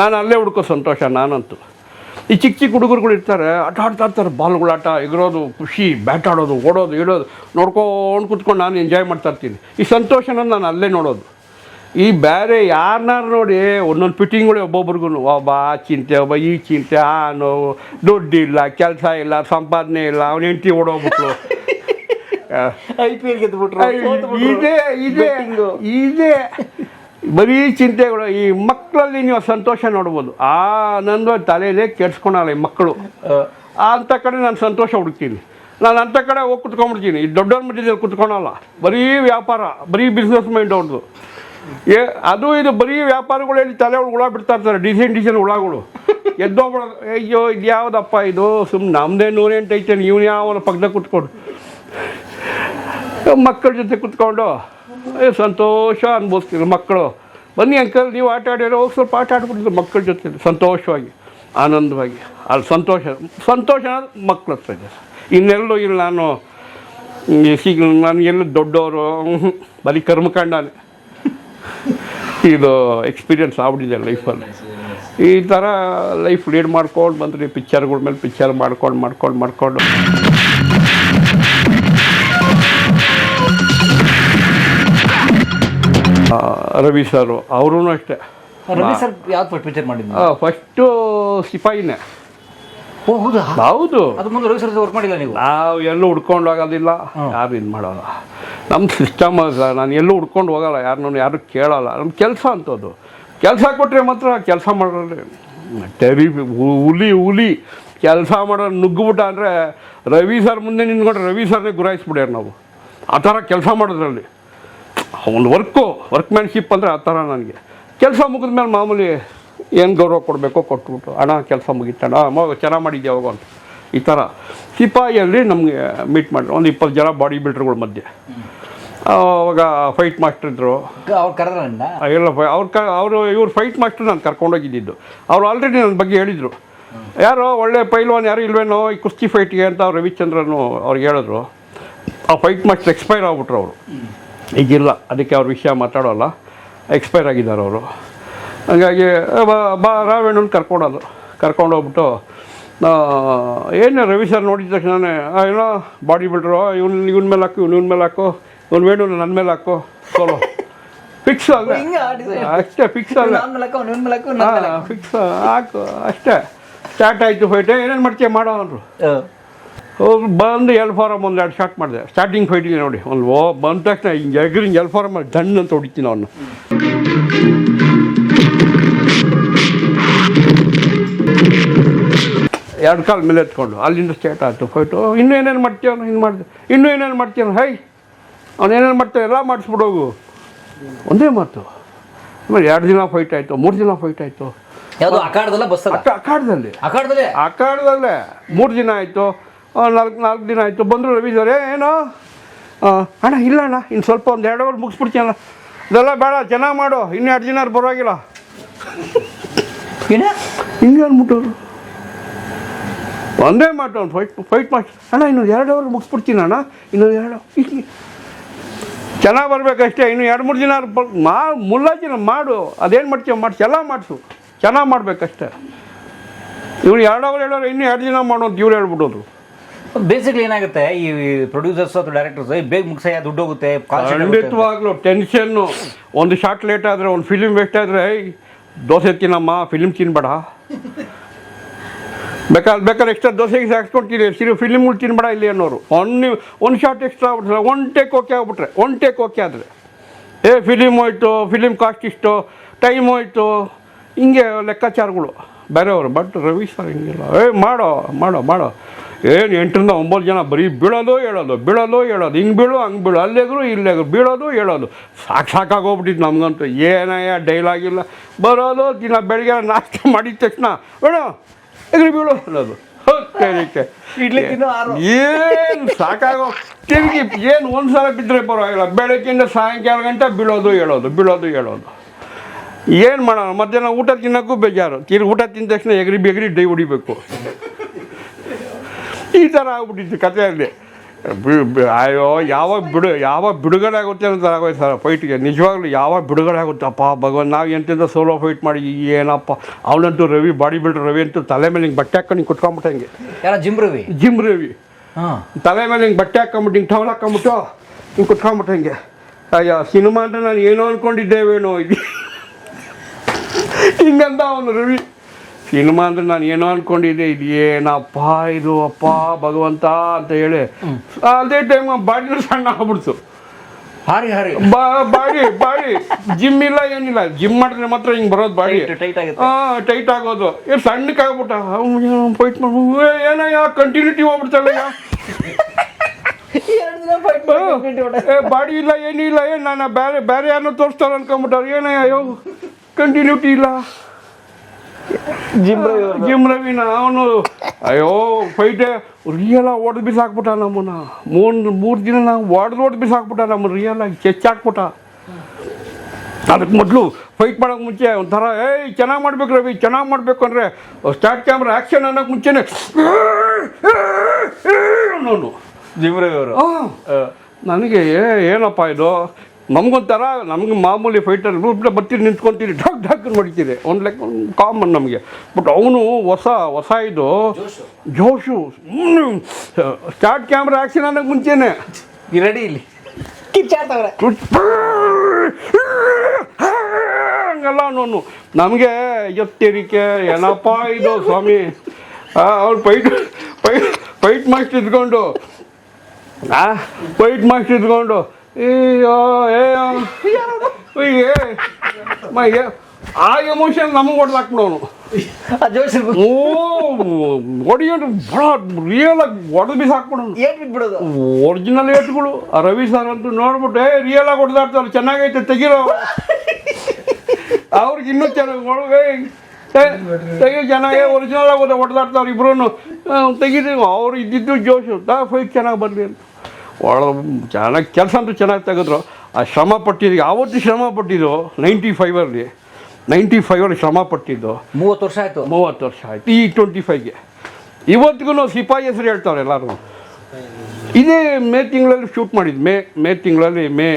ನಾನು ಅಲ್ಲೇ ಹುಡ್ಕೋ ಸಂತೋಷ ನಾನಂತೂ. ಈ ಚಿಕ್ಕ ಚಿಕ್ಕ ಹುಡುಗರುಗಳು ಇರ್ತಾರೆ ಆಟ ಆಡ್ತಾ ಇರ್ತಾರೆ ಬಾಲ್ಗಳು ಆಟ ಎಗರೋದು ಖುಷಿ ಬ್ಯಾಟ್ ಆಡೋದು ಓಡೋದು ಇಡೋದು ನೋಡ್ಕೊಂಡು ಕುತ್ಕೊಂಡು ನಾನು ಎಂಜಾಯ್ ಮಾಡ್ತಾ ಇರ್ತೀನಿ. ಈ ಸಂತೋಷನ ನಾನು ಅಲ್ಲೇ ನೋಡೋದು. ಈ ಬೇರೆ ಯಾರನ್ನಾರು ನೋಡಿ ಒಂದೊಂದು ಫಿಟ್ಟಿಂಗ್ಗಳು ಒಬ್ಬೊಬ್ರಿಗೂ ಒಬ್ಬ ಆ ಚಿಂತೆ ಒಬ್ಬ ಈ ಚಿಂತೆ ಆ ನೋವು ದುಡ್ಡು ಇಲ್ಲ ಕೆಲಸ ಇಲ್ಲ ಸಂಪಾದನೆ ಇಲ್ಲ ಅವನ ಹೆಂಡತಿ ಓಡೋಗ್ಬಿಟ್ಲು. ಐ ಪಿ ಎಲ್ ಗೆದ್ಬಿಟ್ರು ಇದೆ ಇದೇ ಇದೆ ಬರೀ ಚಿಂತೆಗಳು ಈ ಮಕ್ಕಳಲ್ಲಿ ನೀವು ಸಂತೋಷ ನೋಡ್ಬೋದು. ಆ ನಂದು ತಲೆಯಲ್ಲೇ ಕೆಡ್ಸ್ಕೊಳಲ್ಲ ಈ ಮಕ್ಕಳು. ಅಂಥ ಕಡೆ ನಾನು ಸಂತೋಷ ಹುಡುಕ್ತೀನಿ. ನಾನು ಅಂಥ ಕಡೆ ಹೋಗಿ ಕುತ್ಕೊಂಡ್ಬಿಡ್ತೀನಿ. ಈ ದೊಡ್ಡವ್ರ ಮಟ್ಟದಲ್ಲಿ ಕುತ್ಕೊಳಲ್ಲ ಬರೀ ವ್ಯಾಪಾರ ಬರೀ ಬಿಸ್ನೆಸ್ ಮೈಂಡ್ ಅವ್ರದ್ದು. ಏ ಅದು ಇದು ಬರೀ ವ್ಯಾಪಾರಗಳಲ್ಲಿ ತಲೆ ಒಳಗೆ ಹುಳ ಬಿಡ್ತಾ ಇರ್ತಾರೆ. ಡಿಸೈನ್ ಡಿಸೈನ್ ಹುಳಗಳು. ಎದ್ದೋಗ್ಬಿಡೋದು ಅಯ್ಯೋ ಇದು ಯಾವುದಪ್ಪ ಇದು? ಸುಮ್ಮನೆ ನಮ್ಮದೇ ನೂರೆಂಟು ಐತೆ ಇವನು ಯಾವನ ಪಕ್ಕದಾಗ ಕುತ್ಕೊಂಡು. ಮಕ್ಕಳ ಜೊತೆ ಕುತ್ಕೊಂಡು ಸಂತೋಷ ಅನ್ಭವಿಸ್ತೀರಿ ಮಕ್ಕಳು. ಬನ್ನಿ ಅಂಕಲ್, ನೀವು ಆಟ ಆಡಿರೋ ಹೋಗಿ ಸ್ವಲ್ಪ ಆಟ ಆಡ್ಬಿಟ್ಟಿದ್ರು ಮಕ್ಕಳ ಜೊತೆ. ಸಂತೋಷವಾಗಿ, ಆನಂದವಾಗಿ. ಅಲ್ಲಿ ಸಂತೋಷ ಸಂತೋಷ ಮಕ್ಕಳ ಹತ್ರ ಇದೆ. ಇನ್ನೆಲ್ಲೂ ಇಲ್ಲ ನಾನು. ಈ ಸಿಗ, ನಾನು ಎಲ್ಲ ದೊಡ್ಡವರು? ಬರೀ ಕರ್ಮಕಾಂಡನೇ. ಇದು ಎಕ್ಸ್ಪೀರಿಯನ್ಸ್ ಆಗ್ಬಿಟ್ಟಿದೆ ಲೈಫಲ್ಲಿ ಈ ಥರ ಲೈಫ್ ಲೀಡ್ ಮಾಡ್ಕೊಂಡು ಬಂದ್ರಿ ಪಿಕ್ಚರ್ಗಳ ಮೇಲೆ ಪಿಕ್ಚರ್ ಮಾಡ್ಕೊಂಡು ಮಾಡ್ಕೊಂಡು ಮಾಡ್ಕೊಂಡು. ರವಿ ಸರ್ ಅವರು ಅಷ್ಟೇ. ರವಿ ಸರ್ ಯಾವ್ದು ಪಿಕ್ಚರ್ ಮಾಡಿದ್ರು ಫಸ್ಟು ಸಿಪಾಯಿನೇ. ಓ ಹೌದಾ? ಹೌದು. ಅದು ಮುಂದೆ ರವಿ ಸರ್ ವರ್ಕ್ ಮಾಡಿಲ್ಲ ನೀವು? ನಾವು ಎಲ್ಲೂ ಹುಡ್ಕೊಂಡು ಹೋಗೋದಿಲ್ಲ. ಯಾರು ಇದು ಮಾಡೋಲ್ಲ. ನಮ್ಮ ಸಿಸ್ಟಮ್ ನಾನು ಎಲ್ಲೂ ಹುಡ್ಕೊಂಡು ಹೋಗಲ್ಲ. ಯಾರನ್ನೂ ಯಾರು ಕೇಳಲ್ಲ. ನಮ್ಮ ಕೆಲಸ ಅಂತದ್ದು. ಕೆಲಸ ಕೊಟ್ಟರೆ ಮಾತ್ರ ಕೆಲಸ ಮಾಡೋಲ್ಲ ಟೆರಿ ಹುಲಿ ಹುಲಿ ಕೆಲಸ ಮಾಡೋ ನುಗ್ಗುಬಿಟ್ಟ ಅಂದರೆ ರವಿ ಸರ್ ಮುಂದೆ ನಿಂತ್ಕೊಂಡ್ರೆ ರವಿ ಸರ್ನೇ ಗುರಾಯಿಸ್ಬಿಡ್ಯಾರ ನಾವು. ಆ ಥರ ಕೆಲಸ ಮಾಡೋದ್ರಲ್ಲಿ. ಒಂದು ವರ್ಕು ವರ್ಕ್ಮ್ಯಾನ್ಶಿಪ್ ಅಂದರೆ ಆ ಥರ ನನಗೆ. ಕೆಲಸ ಮುಗಿದ ಮೇಲೆ ಮಾಮೂಲಿ ಏನು ಗೌರವ ಕೊಡಬೇಕೋ ಕೊಟ್ಬಿಟ್ಟು ಅಣ್ಣ ಕೆಲಸ ಮುಗಿತಣ್ಣ ಮಗ ಚೆನ್ನಾಗಿ ಮಾಡಿದ್ದೆ ಹೋಗೋ ಅಂತ. ಈ ಥರ. ಸಿಪಾಯಿಯಲ್ಲಿ ನಮಗೆ ಮೀಟ್ ಮಾಡಿದ್ರು ಒಂದು ಇಪ್ಪತ್ತು ಜನ ಬಾಡಿ ಬಿಲ್ಡರ್ಗಳ ಮಧ್ಯೆ. ಅವಾಗ ಫೈಟ್ ಮಾಸ್ಟರ್ ಇದ್ದರು ಎಲ್ಲ ಅವ್ರು ಕ ಅವರು ಇವ್ರು ಫೈಟ್ ಮಾಸ್ಟರ್ ನಾನು ಕರ್ಕೊಂಡೋಗಿದ್ದಿದ್ದು ಅವ್ರು ಆಲ್ರೆಡಿ ನನ್ನ ಬಗ್ಗೆ ಹೇಳಿದರು. ಯಾರೋ ಒಳ್ಳೆ ಪೈಲ್ವಾನ್ ಯಾರು ಇಲ್ವೇನೋ ಈ ಕುಸ್ತಿ ಫೈಟಿಗೆ ಅಂತ ರವಿಚಂದ್ರನು ಅವ್ರಿಗೆ ಹೇಳಿದ್ರು. ಆ ಫೈಟ್ ಮಾಸ್ಟರ್ ಎಕ್ಸ್ಪೈರ್ ಆಗ್ಬಿಟ್ರು ಅವರು. ಈಗಿಲ್ಲ ಅದಕ್ಕೆ ಅವ್ರ ವಿಷಯ ಮಾತಾಡೋಲ್ಲ. ಎಕ್ಸ್ಪೈರ್ ಆಗಿದ್ದಾರೆ ಅವರು. ಹಂಗಾಗಿ ಬಾ ಬಾ ರಾವೇಣನ್ ಕರ್ಕೊಂಡೋದು ಕರ್ಕೊಂಡೋಗ್ಬಿಟ್ಟು ಏನು ರವಿ ಸರ್ ನೋಡಿದ ತಕ್ಷಣ ಏನೋ ಬಾಡಿ ಬಿಲ್ಡ್ರು ಇವ್ನು ಇವ್ನ ಮೇಲೆ ಹಾಕು ಇವ್ನ ಇವನ ಮೇಲೆ ಹಾಕು ಇವ್ನು ವೇಣು ನನ್ನ ಮೇಲೆ ಹಾಕು ಸೋಲೋ ಫಿಕ್ಸ್ ಅಲ್ಲ ಅಷ್ಟೇ ಫಿಕ್ಸ್ ಅಲ್ಲ ಫಿಕ್ಸ್ ಹಾಕು. ಅಷ್ಟೇ. ಸ್ಟಾರ್ಟ್ ಆಯಿತು ಫೈಟ್ ಏನೇನು ಮಾಡ್ತೀಯ ಮಾಡೋ ಅಂದರು. ಬಂದು ಎಲ್ ಫಾರಮ್ ಒಂದು ಎರಡು ಶಾಟ್ ಮಾಡಿದೆ. ಸ್ಟಾರ್ಟಿಂಗ್ ಫೈಟಿಂಗ್ ನೋಡಿ. ಒಂದು ಓ ಬಂದ ತಕ್ಷಣ ಹಿಂಗೆ ಎಗ್ರಿಂಗ್ ಎಲ್ ಫಾರಮ್ ಮಾಡಿ ದಣ್ಣ ಅಂತ ಹೊಡಿತೀನಿ ಅವನು. ಎರಡು ಕಾಲು ಮೇಲೆ ಎತ್ಕೊಂಡು. ಅಲ್ಲಿಂದ ಸ್ಟೇಟ್ ಆಯಿತು ಫೈಟು ಇನ್ನೂ ಏನೇನು ಮಾಡ್ತೀಯ ಅವನು? ಹಿಂಗೆ ಮಾಡಿದೆ. ಇನ್ನೂ ಏನೇನು ಮಾಡ್ತೀಯ ಅವ್ನು? ಹೈ! ಅವ್ನು ಏನೇನು ಮಾಡ್ತಾನೆ? ಎಲ್ಲ ಮಾಡಿಸ್ಬಿಡೋಗು ಒಂದೇ ಮಾತು. ಆಮೇಲೆ ಎರಡು ದಿನ ಫೈಟ್ ಆಯಿತು ಮೂರು ದಿನ ಫೈಟ್ ಆಯಿತು. ಯಾವುದು ಅಖಾಡದಲ್ಲ ಬಸ್ ಅಖಾಡದಲ್ಲೇ ಅಖಾಡದಲ್ಲೇ ಮೂರು ದಿನ ಆಯಿತು. ನಾಲ್ಕು ನಾಲ್ಕು ದಿನ ಆಯಿತು. ಬಂದರು ರವಿ ಏನು? ಅಣ್ಣ ಇಲ್ಲ ಅಣ್ಣ ಇನ್ನು ಸ್ವಲ್ಪ ಒಂದು ಎರಡು ಅವರ್ ಮುಗಿಸ್ಬಿಡ್ತೀನಲ್ಲ ಇದೆಲ್ಲ ಬೇಡ ಚೆನ್ನಾಗಿ ಮಾಡು. ಇನ್ನು ಎರಡು ದಿನ ಪರವಾಗಿಲ್ಲ. ಏನ? ಹಿಂಗೆ ಅಂದ್ಬಿಟ್ಟವ್ರು ಒಂದೇ ಮಾತು ಅವ್ನು ಫೈಟ್ ಫೈಟ್ ಮಾಡಿ. ಅಣ್ಣ ಇನ್ನೊಂದು ಎರಡು ಅವರ್ ಮುಗಿಸ್ಬಿಡ್ತೀನಿ ಅಣ್ಣ. ಇನ್ನೊಂದು ಎರಡು ಚೆನ್ನಾಗಿ ಬರಬೇಕಷ್ಟೇ ಇನ್ನು ಎರಡು ಮೂರು ದಿನ ಮಾ ಮುಲ್ಲಾಜಿನ ಮಾಡು. ಅದೇನು ಮಾಡ್ತೀವಿ ಮಾಡಿಸಿ ಎಲ್ಲ ಮಾಡಿಸು. ಚೆನ್ನಾಗಿ ಮಾಡಬೇಕಷ್ಟೇ. ಇವ್ರು ಎರಡು ಅವರ್ ಹೇಳೋರು ಇನ್ನೂ ಎರಡು ದಿನ ಮಾಡು ಅಂತ ಇವ್ರು ಹೇಳ್ಬಿಡೋದು. ಬೇಸಿಕ್ಲಿ ಏನಾಗುತ್ತೆ, ಈ ಪ್ರೊಡ್ಯೂಸರ್ಸ್ ಅಥವಾ ಡೈರೆಕ್ಟರ್ಸ್ ಬೇಗ ಮುಗಿಸಯ್ಯ, ದುಡ್ಡು ಹೋಗುತ್ತೆ ಖಂಡಿತವಾಗ್ಲು ಟೆನ್ಷನ್ನು ಒಂದು ಶಾರ್ಟ್ ಲೇಟ್ ಆದರೆ, ಒಂದು ಫಿಲಿಮ್ ವೇಸ್ಟ್ ಆದರೆ ದೋಸೆ ತಿನ್ನಮ್ಮ ಫಿಲಿಮ್ ತಿನ್ಬೇಡ. ಬೇಕಾದ್ರೆ ಬೇಕಾದ್ರೆ ಎಕ್ಸ್ಟ್ರಾ ದೋಸೆಗೆ ಹಾಕ್ಸ್ಕೊಡ್ತೀನಿ ಸಿರಿ ಫಿಲಿಮ್ಗಳು ತಿನ್ಬೇಡ ಇಲ್ಲಿ ಅನ್ನೋರು. ಒಂದು ಒಂದು ಶಾರ್ಟ್ ಎಕ್ಸ್ಟ್ರಾ ಆಗ್ಬಿಟ್ರೆ ಒನ್ ಟೇಕ್ ಓಕೆ ಆಗ್ಬಿಟ್ರೆ ಒನ್ ಟೇಕ್ ಓಕೆ ಆದರೆ. ಏ ಫಿಲಿಮ್ ಹೋಯ್ತು ಫಿಲಿಮ್ ಕಾಸ್ಟ್ ಇಷ್ಟು ಟೈಮ್ ಹೋಯ್ತು, ಹಿಂಗೆ ಲೆಕ್ಕಾಚಾರಗಳು. ಬೇರೆಯವರು ಬಟ್ ರವಿ ಸರ್ ಹಿಂಗಿಲ್ಲ ಏ ಮಾಡೋ ಮಾಡೋ ಮಾಡೋ. ಏನು ಎಂಟರಿಂದ ಒಂಬತ್ತು ಜನ ಬರೀ ಬೀಳೋದು ಹೇಳೋದು ಬೀಳೋದು ಹೇಳೋದು ಹಿಂಗೆ ಬೀಳು ಹಂಗೆ ಬೀಳು ಅಲ್ಲೆಗರು ಇಲ್ಲೆಗರು ಬೀಳೋದು ಹೇಳೋದು. ಸಾಕು ಸಾಕಾಗೋಗ್ಬಿಟ್ಟಿತ್ತು ನಮಗಂತೂ ಏನಯ್ಯ ಡೈಲಾಗಿಲ್ಲ ಬರೋದು ದಿನ ಬೆಳಗ್ಗೆ ನಾಷ್ಟ ಮಾಡಿದ ತಕ್ಷಣ ಬೇಡ ಎಗ್ರಿ ಬೀಳು ಅನ್ನೋದು. ಹೋಗ್ತೇನೆ. ಏನು ಸಾಕಾಗೋ ತಿರುಗಿ ಏನು ಒಂದು ಸಲ ಬಿದ್ದರೆ ಪರವಾಗಿಲ್ಲ. ಬೆಳಗ್ಗಿಂದ ಸಾಯಂಕಾಲ ಗಂಟೆ ಬೀಳೋದು ಹೇಳೋದು ಬೀಳೋದು ಹೇಳೋದು. ಏನು ಮಾಡೋಣ? ಮಧ್ಯಾಹ್ನ ಊಟ ತಿನ್ನೋಕ್ಕೂ ಬೇಜಾರು. ತಿರುಗಿ ಊಟ ತಿಂದ ತಕ್ಷಣ ಎಗ್ರಿ ಬೆಗ್ರಿ ಡೈ ಹೊಡಿಬೇಕು. ಈ ಥರ ಆಗ್ಬಿಟ್ಟಿತ್ತು ಕಥೆಯಲ್ಲಿ. ಅಯ್ಯೋ ಯಾವಾಗ ಬಿಡು ಯಾವಾಗ ಬಿಡುಗಡೆ ಆಗುತ್ತೆ ಅಂತ ಆಗೋಯ್ತು ಸರ್ ಫೈಟ್ಗೆ ನಿಜವಾಗ್ಲೂ ಯಾವಾಗ ಬಿಡುಗಡೆ ಆಗುತ್ತಪ್ಪ ಭಗವಾನ್ ನಾವು ಎಂತಿಂದ ಸೋಲೋ ಫೈಟ್ ಮಾಡಿ ಏನಪ್ಪ? ಅವನಂತೂ ರವಿ ಬಾಡಿ ಬಿಲ್ಡರ್ ರವಿ ಅಂತೂ ತಲೆ ಮೇಲೆ ಹಿಂಗೆ ಬಟ್ಟೆ ಹಾಕೊಂಡು ಹಿಂಗೆ ಕುತ್ಕೊಂಬಿಟ್ಟಂಗೆ ಯಾರ ಜಿಮ್ ರವಿ? ಜಿಮ್ ರವಿ. ಹಾ. ತಲೆ ಮೇಲೆ ಹಿಂಗೆ ಬಟ್ಟೆ ಹಾಕೊಂಬಿಟ್ಟು ಹಿಂಗೆ ಟವಲ್ ಹಾಕೊಂಬಿಟ್ಟು ಹಿಂಗೆ ಕುತ್ಕೊಂಬಿಟ್ಟು ಹಿಂಗೆ? ಅಯ್ಯೋ ಸಿನಿಮಾ ಅಂತ ನಾನು ಏನೋ ಅಂದ್ಕೊಂಡಿದ್ದೇವೇನೋ ಇದು ಹಿಂಗಂದ ಅವನು ರವಿ. ಸಿನಿಮಾ ಅಂದ್ರೆ ನಾನು ಏನೋ ಅನ್ಕೊಂಡಿದ್ದೆ ಇದು ಏನಪ್ಪ ಇದು ಅಪ್ಪ ಭಗವಂತ ಅಂತ ಹೇಳಿ. ಅದೇ ಟೈಮ್ ಬಾಡಿನೂ ಸಣ್ಣ ಆಗ್ಬಿಡ್ತು. ಹಾರಿ ಹಾರಿ. ಬಾ ಬಾಡಿ ಬಾಡಿ. ಜಿಮ್ ಇಲ್ಲ ಏನಿಲ್ಲ. ಜಿಮ್ ಮಾಡಿದ್ರೆ ಮಾತ್ರ ಹಿಂಗೆ ಬರೋದು ಬಾಡಿ. ಹಾಂ ಟೈಟ್ ಆಗೋದು. ಏನು ಸಣ್ಣಕ್ಕೆ ಆಗ್ಬಿಟ್ಟ. ಫೈಟ್ ಮಾಡಿ ಏನಯ್ಯ ಕಂಟಿನ್ಯೂಟಿ ಹೋಗ್ಬಿಡ್ತಲ್ಲ ಬಾಡಿ ಇಲ್ಲ ಏನಿಲ್ಲ ಏನು ನಾನು ಬೇರೆ ಬೇರೆ ಯಾರನ್ನೂ ತೋರಿಸ್ತಾರೆ ಅನ್ಕೊಂಬಿಟ್ಟಾರೆ ಏನಯ್ಯ ಅಯ್ಯೋ ಕಂಟಿನ್ಯೂಟಿ ಇಲ್ಲ. ಜಿಮ್ ರವಿ ಜಿಮ್ ರವಿನ ಅವನು ಅಯ್ಯೋ ಫೈಟೇ. ರಿಯಲ್ ಹೊಡೆದು ಬಿಸಾಕ್ಬಿಟ್ಟ ನಮ್ಮನ್ನ. ಮೂರು ಮೂರು ದಿನ ನಾವು ಹೊಡೆದು ಹೊಡೆದು ಬಿಸಾಕ್ಬಿಟ್ಟ ನಮ್ಮ ರಿಯಲ್ ಆಗಿ ಚೆಚ್ಚಾಕ್ಬಿಟ್ಟ. ಅದಕ್ಕೆ ಮೊದಲು ಫೈಟ್ ಮಾಡೋಕೆ ಮುಂಚೆ ಒಂಥರ ಏಯ್ ಚೆನ್ನಾಗಿ ಮಾಡ್ಬೇಕು ರವಿ ಚೆನ್ನಾಗಿ ಮಾಡ್ಬೇಕು ಅಂದರೆ ಸ್ಟಾರ್ಟ್ ಕ್ಯಾಮ್ರಾ ಆ್ಯಕ್ಷನ್ ಅನ್ನೋಕೆ ಮುಂಚೆನೆ ಅನ್ನೋನು. ಜಿಮ್ ರವಿ ಅವರು. ನನಗೆ ಏ- ಏನಪ್ಪ ಇದು? ನಮಗೊಂಥರ ನಮಗೆ ಮಾಮೂಲಿ ಫೈಟರ್ ಬಿಟ್ಟು ಬರ್ತೀರಿ ನಿಂತ್ಕೊಂತೀರಿ ಢಕ್ ಢಕ್ ಹೊಡಿತೀರಿ. ಒಂದು ಲೆಕ್ಕ ಕಾಮನ್ ನಮಗೆ. ಬಟ್ ಅವನು ಹೊಸ ಹೊಸ ಇದು ಜೋಶು. ಸ್ಟಾರ್ಟ್ ಕ್ಯಾಮ್ರಾ ಆ್ಯಕ್ಷನ್ ನನಗೆ ಮುಂಚೆನೆ. ಈ ರೆಡಿ ಇಲ್ಲಿ. ಹಂಗಲ್ಲ ಅವನು ನಮಗೆ ಎತ್ತೇರಿಕೆ ಏನಪ್ಪ ಇದು ಸ್ವಾಮಿ? ಅವ್ರು ಫೈಟ್ ಫೈಟ್ ಫೈಟ್ ಮಾಸ್ಟರ್ ಇದ್ಕೊಂಡು. ಆ ಫೈಟ್ ಮಾಸ್ಟರ್ ಇದ್ಕೊಂಡು. ಅಯ್ಯೋ ಮೈಗೆ ಆ ಎಮೋಷನ್ ನಮಗೆ ಹೊಡೆದಾಕ್ಬಿಡೋನು ಆ ಜೋಶ್. ಓ ಹೊಡಿಯೋದು ಬಹಳ ರಿಯಲ್ ಆಗಿ ಹೊಡೆದು ಬಿಸಾಕ್ಬಿಡೋನು ಏಟ್ ಬಿಟ್ಬಿಡೋದು ಒರಿಜಿನಲ್ ಏಟ್ಗಳು ಆ ರವಿ ಸರ್ ಅಂತೂ ನೋಡ್ಬಿಟ್ಟು ರಿಯಲ್ ಆಗಿ ಹೊಡೆದಾಡ್ತಾರೆ ಚೆನ್ನಾಗೈತೆ ತೆಗಿರೋ ಅವ್ರಿಗೆ ಇನ್ನೂ ಚೆನ್ನಾಗಿ ಒಳಗೆ ತೆಗಿ ಚೆನ್ನಾಗಿ ಒರಿಜಿನಲ್ ಆಗಿ ಹೊಡೆದಾಡ್ತಾವ್ರು ಇಬ್ರು ತೆಗಿದೀವಿ ಅವ್ರು ಇದ್ದಿದ್ದು ಜೋಶು ತಾ ಫೈಟ್ ಚೆನ್ನಾಗಿ ಬರಲಿ ಅಂತ ಒಳ ಚೆನ್ನಾಗಿ ಕೆಲಸ ಅಂತೂ ಚೆನ್ನಾಗಿ ತೆಗೆದ್ರು. ಆ ಶ್ರಮ ಪಟ್ಟಿದ್ದು ಯಾವತ್ತು ಶ್ರಮ ಪಟ್ಟಿದ್ದು? ನೈಂಟಿ ಫೈವಲ್ಲಿ ನೈಂಟಿ ಫೈವಲ್ಲಿ ಶ್ರಮ ಪಟ್ಟಿದ್ದು. ಮೂವತ್ತು ವರ್ಷ ಆಯಿತು. ಮೂವತ್ತು ವರ್ಷ ಆಯಿತು. ಈ ಟ್ವೆಂಟಿ ಫೈವ್ಗೆ ಇವತ್ತಿಗೂ ಸಿಪಾಯಿ ಹೆಸರು ಹೇಳ್ತಾರೆ ಎಲ್ಲರೂ ಇದೇ ಮೇ ತಿಂಗಳಲ್ಲಿ ಶೂಟ್ ಮಾಡಿದ್ದು. ಮೇ ಮೇ ತಿಂಗಳಲ್ಲಿ ಮೇ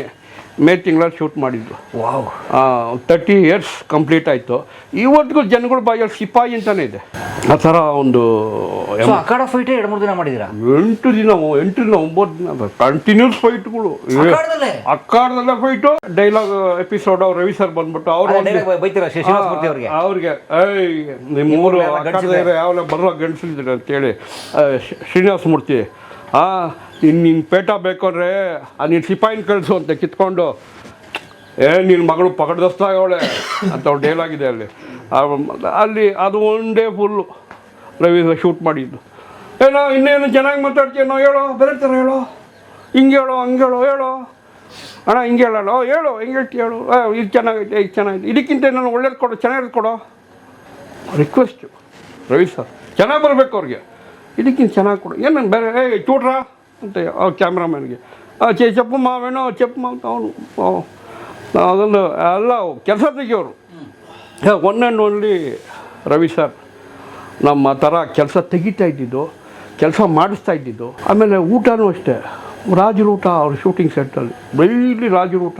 ಮೇ ತಿಂಗಳಲ್ಲಿ ಶೂಟ್ ಮಾಡಿದ್ದು. ವಾವ್. ತರ್ಟಿ ಇಯರ್ಸ್ ಕಂಪ್ಲೀಟ್ ಆಯಿತು. ಇವತ್ತಿಗೂ ಜನಗಳ ಬಾಯಲ್ಲಿ ಸಿಪಾಯಿ ಅಂತಾನೆ ಇದೆ. ಆ ಥರ ಒಂದು ಅಖಾಡ ಫೈಟ್ ಎರಡು ಮೂರು ದಿನ ಮಾಡಿದ್ದೀರಾ? ಎಂಟು ದಿನ ಎಂಟು ದಿನ ಒಂಬತ್ತು ದಿನ ಕಂಟಿನ್ಯೂಸ್ ಫೈಟ್ಗಳು ಅಖಾಡದಲ್ಲೇ? ಅಕ್ಕಾಡದಲ್ಲೇ ಫೈಟು ಡೈಲಾಗ್ ಎಪಿಸೋಡ್ ಅವ್ರು ರವಿ ಸರ್ ಬಂದ್ಬಿಟ್ಟು ಅವ್ರು ಅವ್ರಿಗೆ? ಅವ್ರಿಗೆ ಏಯ್ ನಿಮ್ಮ ಮೂರು ಯಾವಲ್ಲ ಬರೋ ಗಂಡಸಿದ್ರೆ? ಅಂತೇಳಿ ಶ್ರೀನಿವಾಸ ಮೂರ್ತಿ ಆ ನಿನ್ನ ನಿನ್ನ ಪೇಟ ಬೇಕಾದ್ರೆ, ಆ, ನೀನು ಸಿಪಾಯಿನ ಕಳಿಸು ಅಂತ ಕಿತ್ಕೊಂಡು, ಏ ನಿನ್ನ ಮಗಳು ಪಗಡ್ದಸ್ತಾಗವಳೆ ಅಂತ ಅವ್ರು ಡೇಲಾಗಿದೆ ಅಲ್ಲಿ. ಅಲ್ಲಿ ಅದು one day full Ravi shoot ಮಾಡಿದ್ದು. ಏನೋ ಇನ್ನೇನು ಚೆನ್ನಾಗಿ ಮಾತಾಡ್ತೀನೋ ಹೇಳೋ ಬೇರೆ ಥರ ಹೇಳೋ. ಹಿಂಗೆ ಹೇಳೋ, ಹಂಗೆ ಹೇಳೋ ಹೇಳೋ. ಅಣ್ಣ, ಹಿಂಗೆ ಹೇಳೋ ಹೇಳು, ಹೆಂಗೆ ಹೇಳ್ತಿ, ಹೇಳು. ಇದು ಚೆನ್ನಾಗೈತೆ, ಇದು ಚೆನ್ನಾಗಿದೆ ಇದಕ್ಕಿಂತ ನಾನು ಒಳ್ಳೇದು ಕೊಡು ಚೆನ್ನಾಗಿರೋದು ಕೊಡೋ. ರಿಕ್ವೆಸ್ಟು ರವಿ ಸರ್, ಚೆನ್ನಾಗಿ ಬರಬೇಕು ಅವ್ರಿಗೆ. ಇದಕ್ಕಿಂತ ಚೆನ್ನಾಗಿ ಕೊಡು. ಏನು ಬೇರೆ ಏ ಚೂಟ್ರಾ? ಅಂತ ಅವ್ರ ಕ್ಯಾಮ್ರಾಮನ್ಗೆ ಚೇ ಚಪ್ಪು ಮಾವೇನೋ ಚಪ್ಪು ಮಾವ ಅವನು ಅದೊಂದು ಎಲ್ಲ ಕೆಲಸ ತೆಗಿಯೋರು one and only Ravi sir ನಮ್ಮ ಥರ ಕೆಲಸ ತೆಗಿತಾ ಇದ್ದಿದ್ದು ಕೆಲಸ ಮಾಡಿಸ್ತಾ ಇದ್ದಿದ್ದು ಆಮೇಲೆ ಊಟನೂ ಅಷ್ಟೇ. ರಾಜರ ಊಟ ಅವ್ರ ಶೂಟಿಂಗ್ ಸೆಟ್ಟಲ್ಲಿ ರಾಜರ ಊಟ.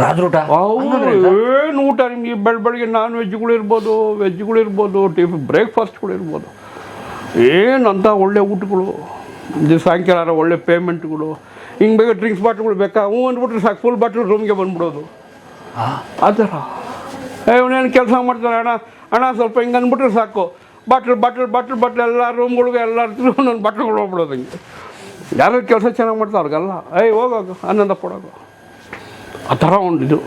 ಹೌದು ಅವರು ಏನು ಊಟ ನಿಮಗೆ? ಬೆಳ್ ಬೆಳಗ್ಗೆ ನಾನ್ ವೆಜ್ಗಳು ವೆಜ್ಗಳಿರ್ಬೋದು ವೆಜ್ಗಳು ಇರ್ಬೋದು ಟಿಫ್ ಬ್ರೇಕ್ಫಾಸ್ಟ್ಗಳು ಇರ್ಬೋದು. ಏನಂತ ಒಳ್ಳೆ ಊಟಗಳು? ಇದು ಸಾಯಂಕಾಲ ಒಳ್ಳೆ ಪೇಮೆಂಟ್ಗಳು ಹಿಂಗೆ ಬೇಗ ಡ್ರಿಂಕ್ಸ್ ಬಾಟ್ಲ್ಗಳು ಬೇಕಾ? ಹ್ಞೂ ಅಂದ್ಬಿಟ್ರೆ ಸಾಕು ಫುಲ್ ಬಾಟ್ಲ್ ರೂಮ್ಗೆ ಬಂದ್ಬಿಡೋದು. ಆ? ಥರ. ಏ ಇವನೇನು ಕೆಲಸ ಮಾಡ್ತಾರೆ ಅಣ್ಣ ಅಣ್ಣ ಸ್ವಲ್ಪ ಹಿಂಗೆ ಅಂದ್ಬಿಟ್ರೆ ಸಾಕು. ಬಾಟ್ಲ್ ಬಾಟ್ಲ್ ಬಾಟ್ಲ್ ಬಾಟ್ಲ್ ಎಲ್ಲ ರೂಮ್ಗಳಿಗೆ ಎಲ್ಲ ಒಂದೊಂದು ಬಾಟ್ಲ್ಗಳು ಹೋಗ್ಬಿಡೋದು ಹಿಂಗೆ. ಯಾರು ಕೆಲಸ ಚೆನ್ನಾಗಿ ಮಾಡ್ತಾರೆ ಅವ್ರಿಗೆಲ್ಲ? ಏಯ್ ಹೋಗೋಗು ಆನಂದ ಪಡೋದು ಆ ಥರ ಇದು.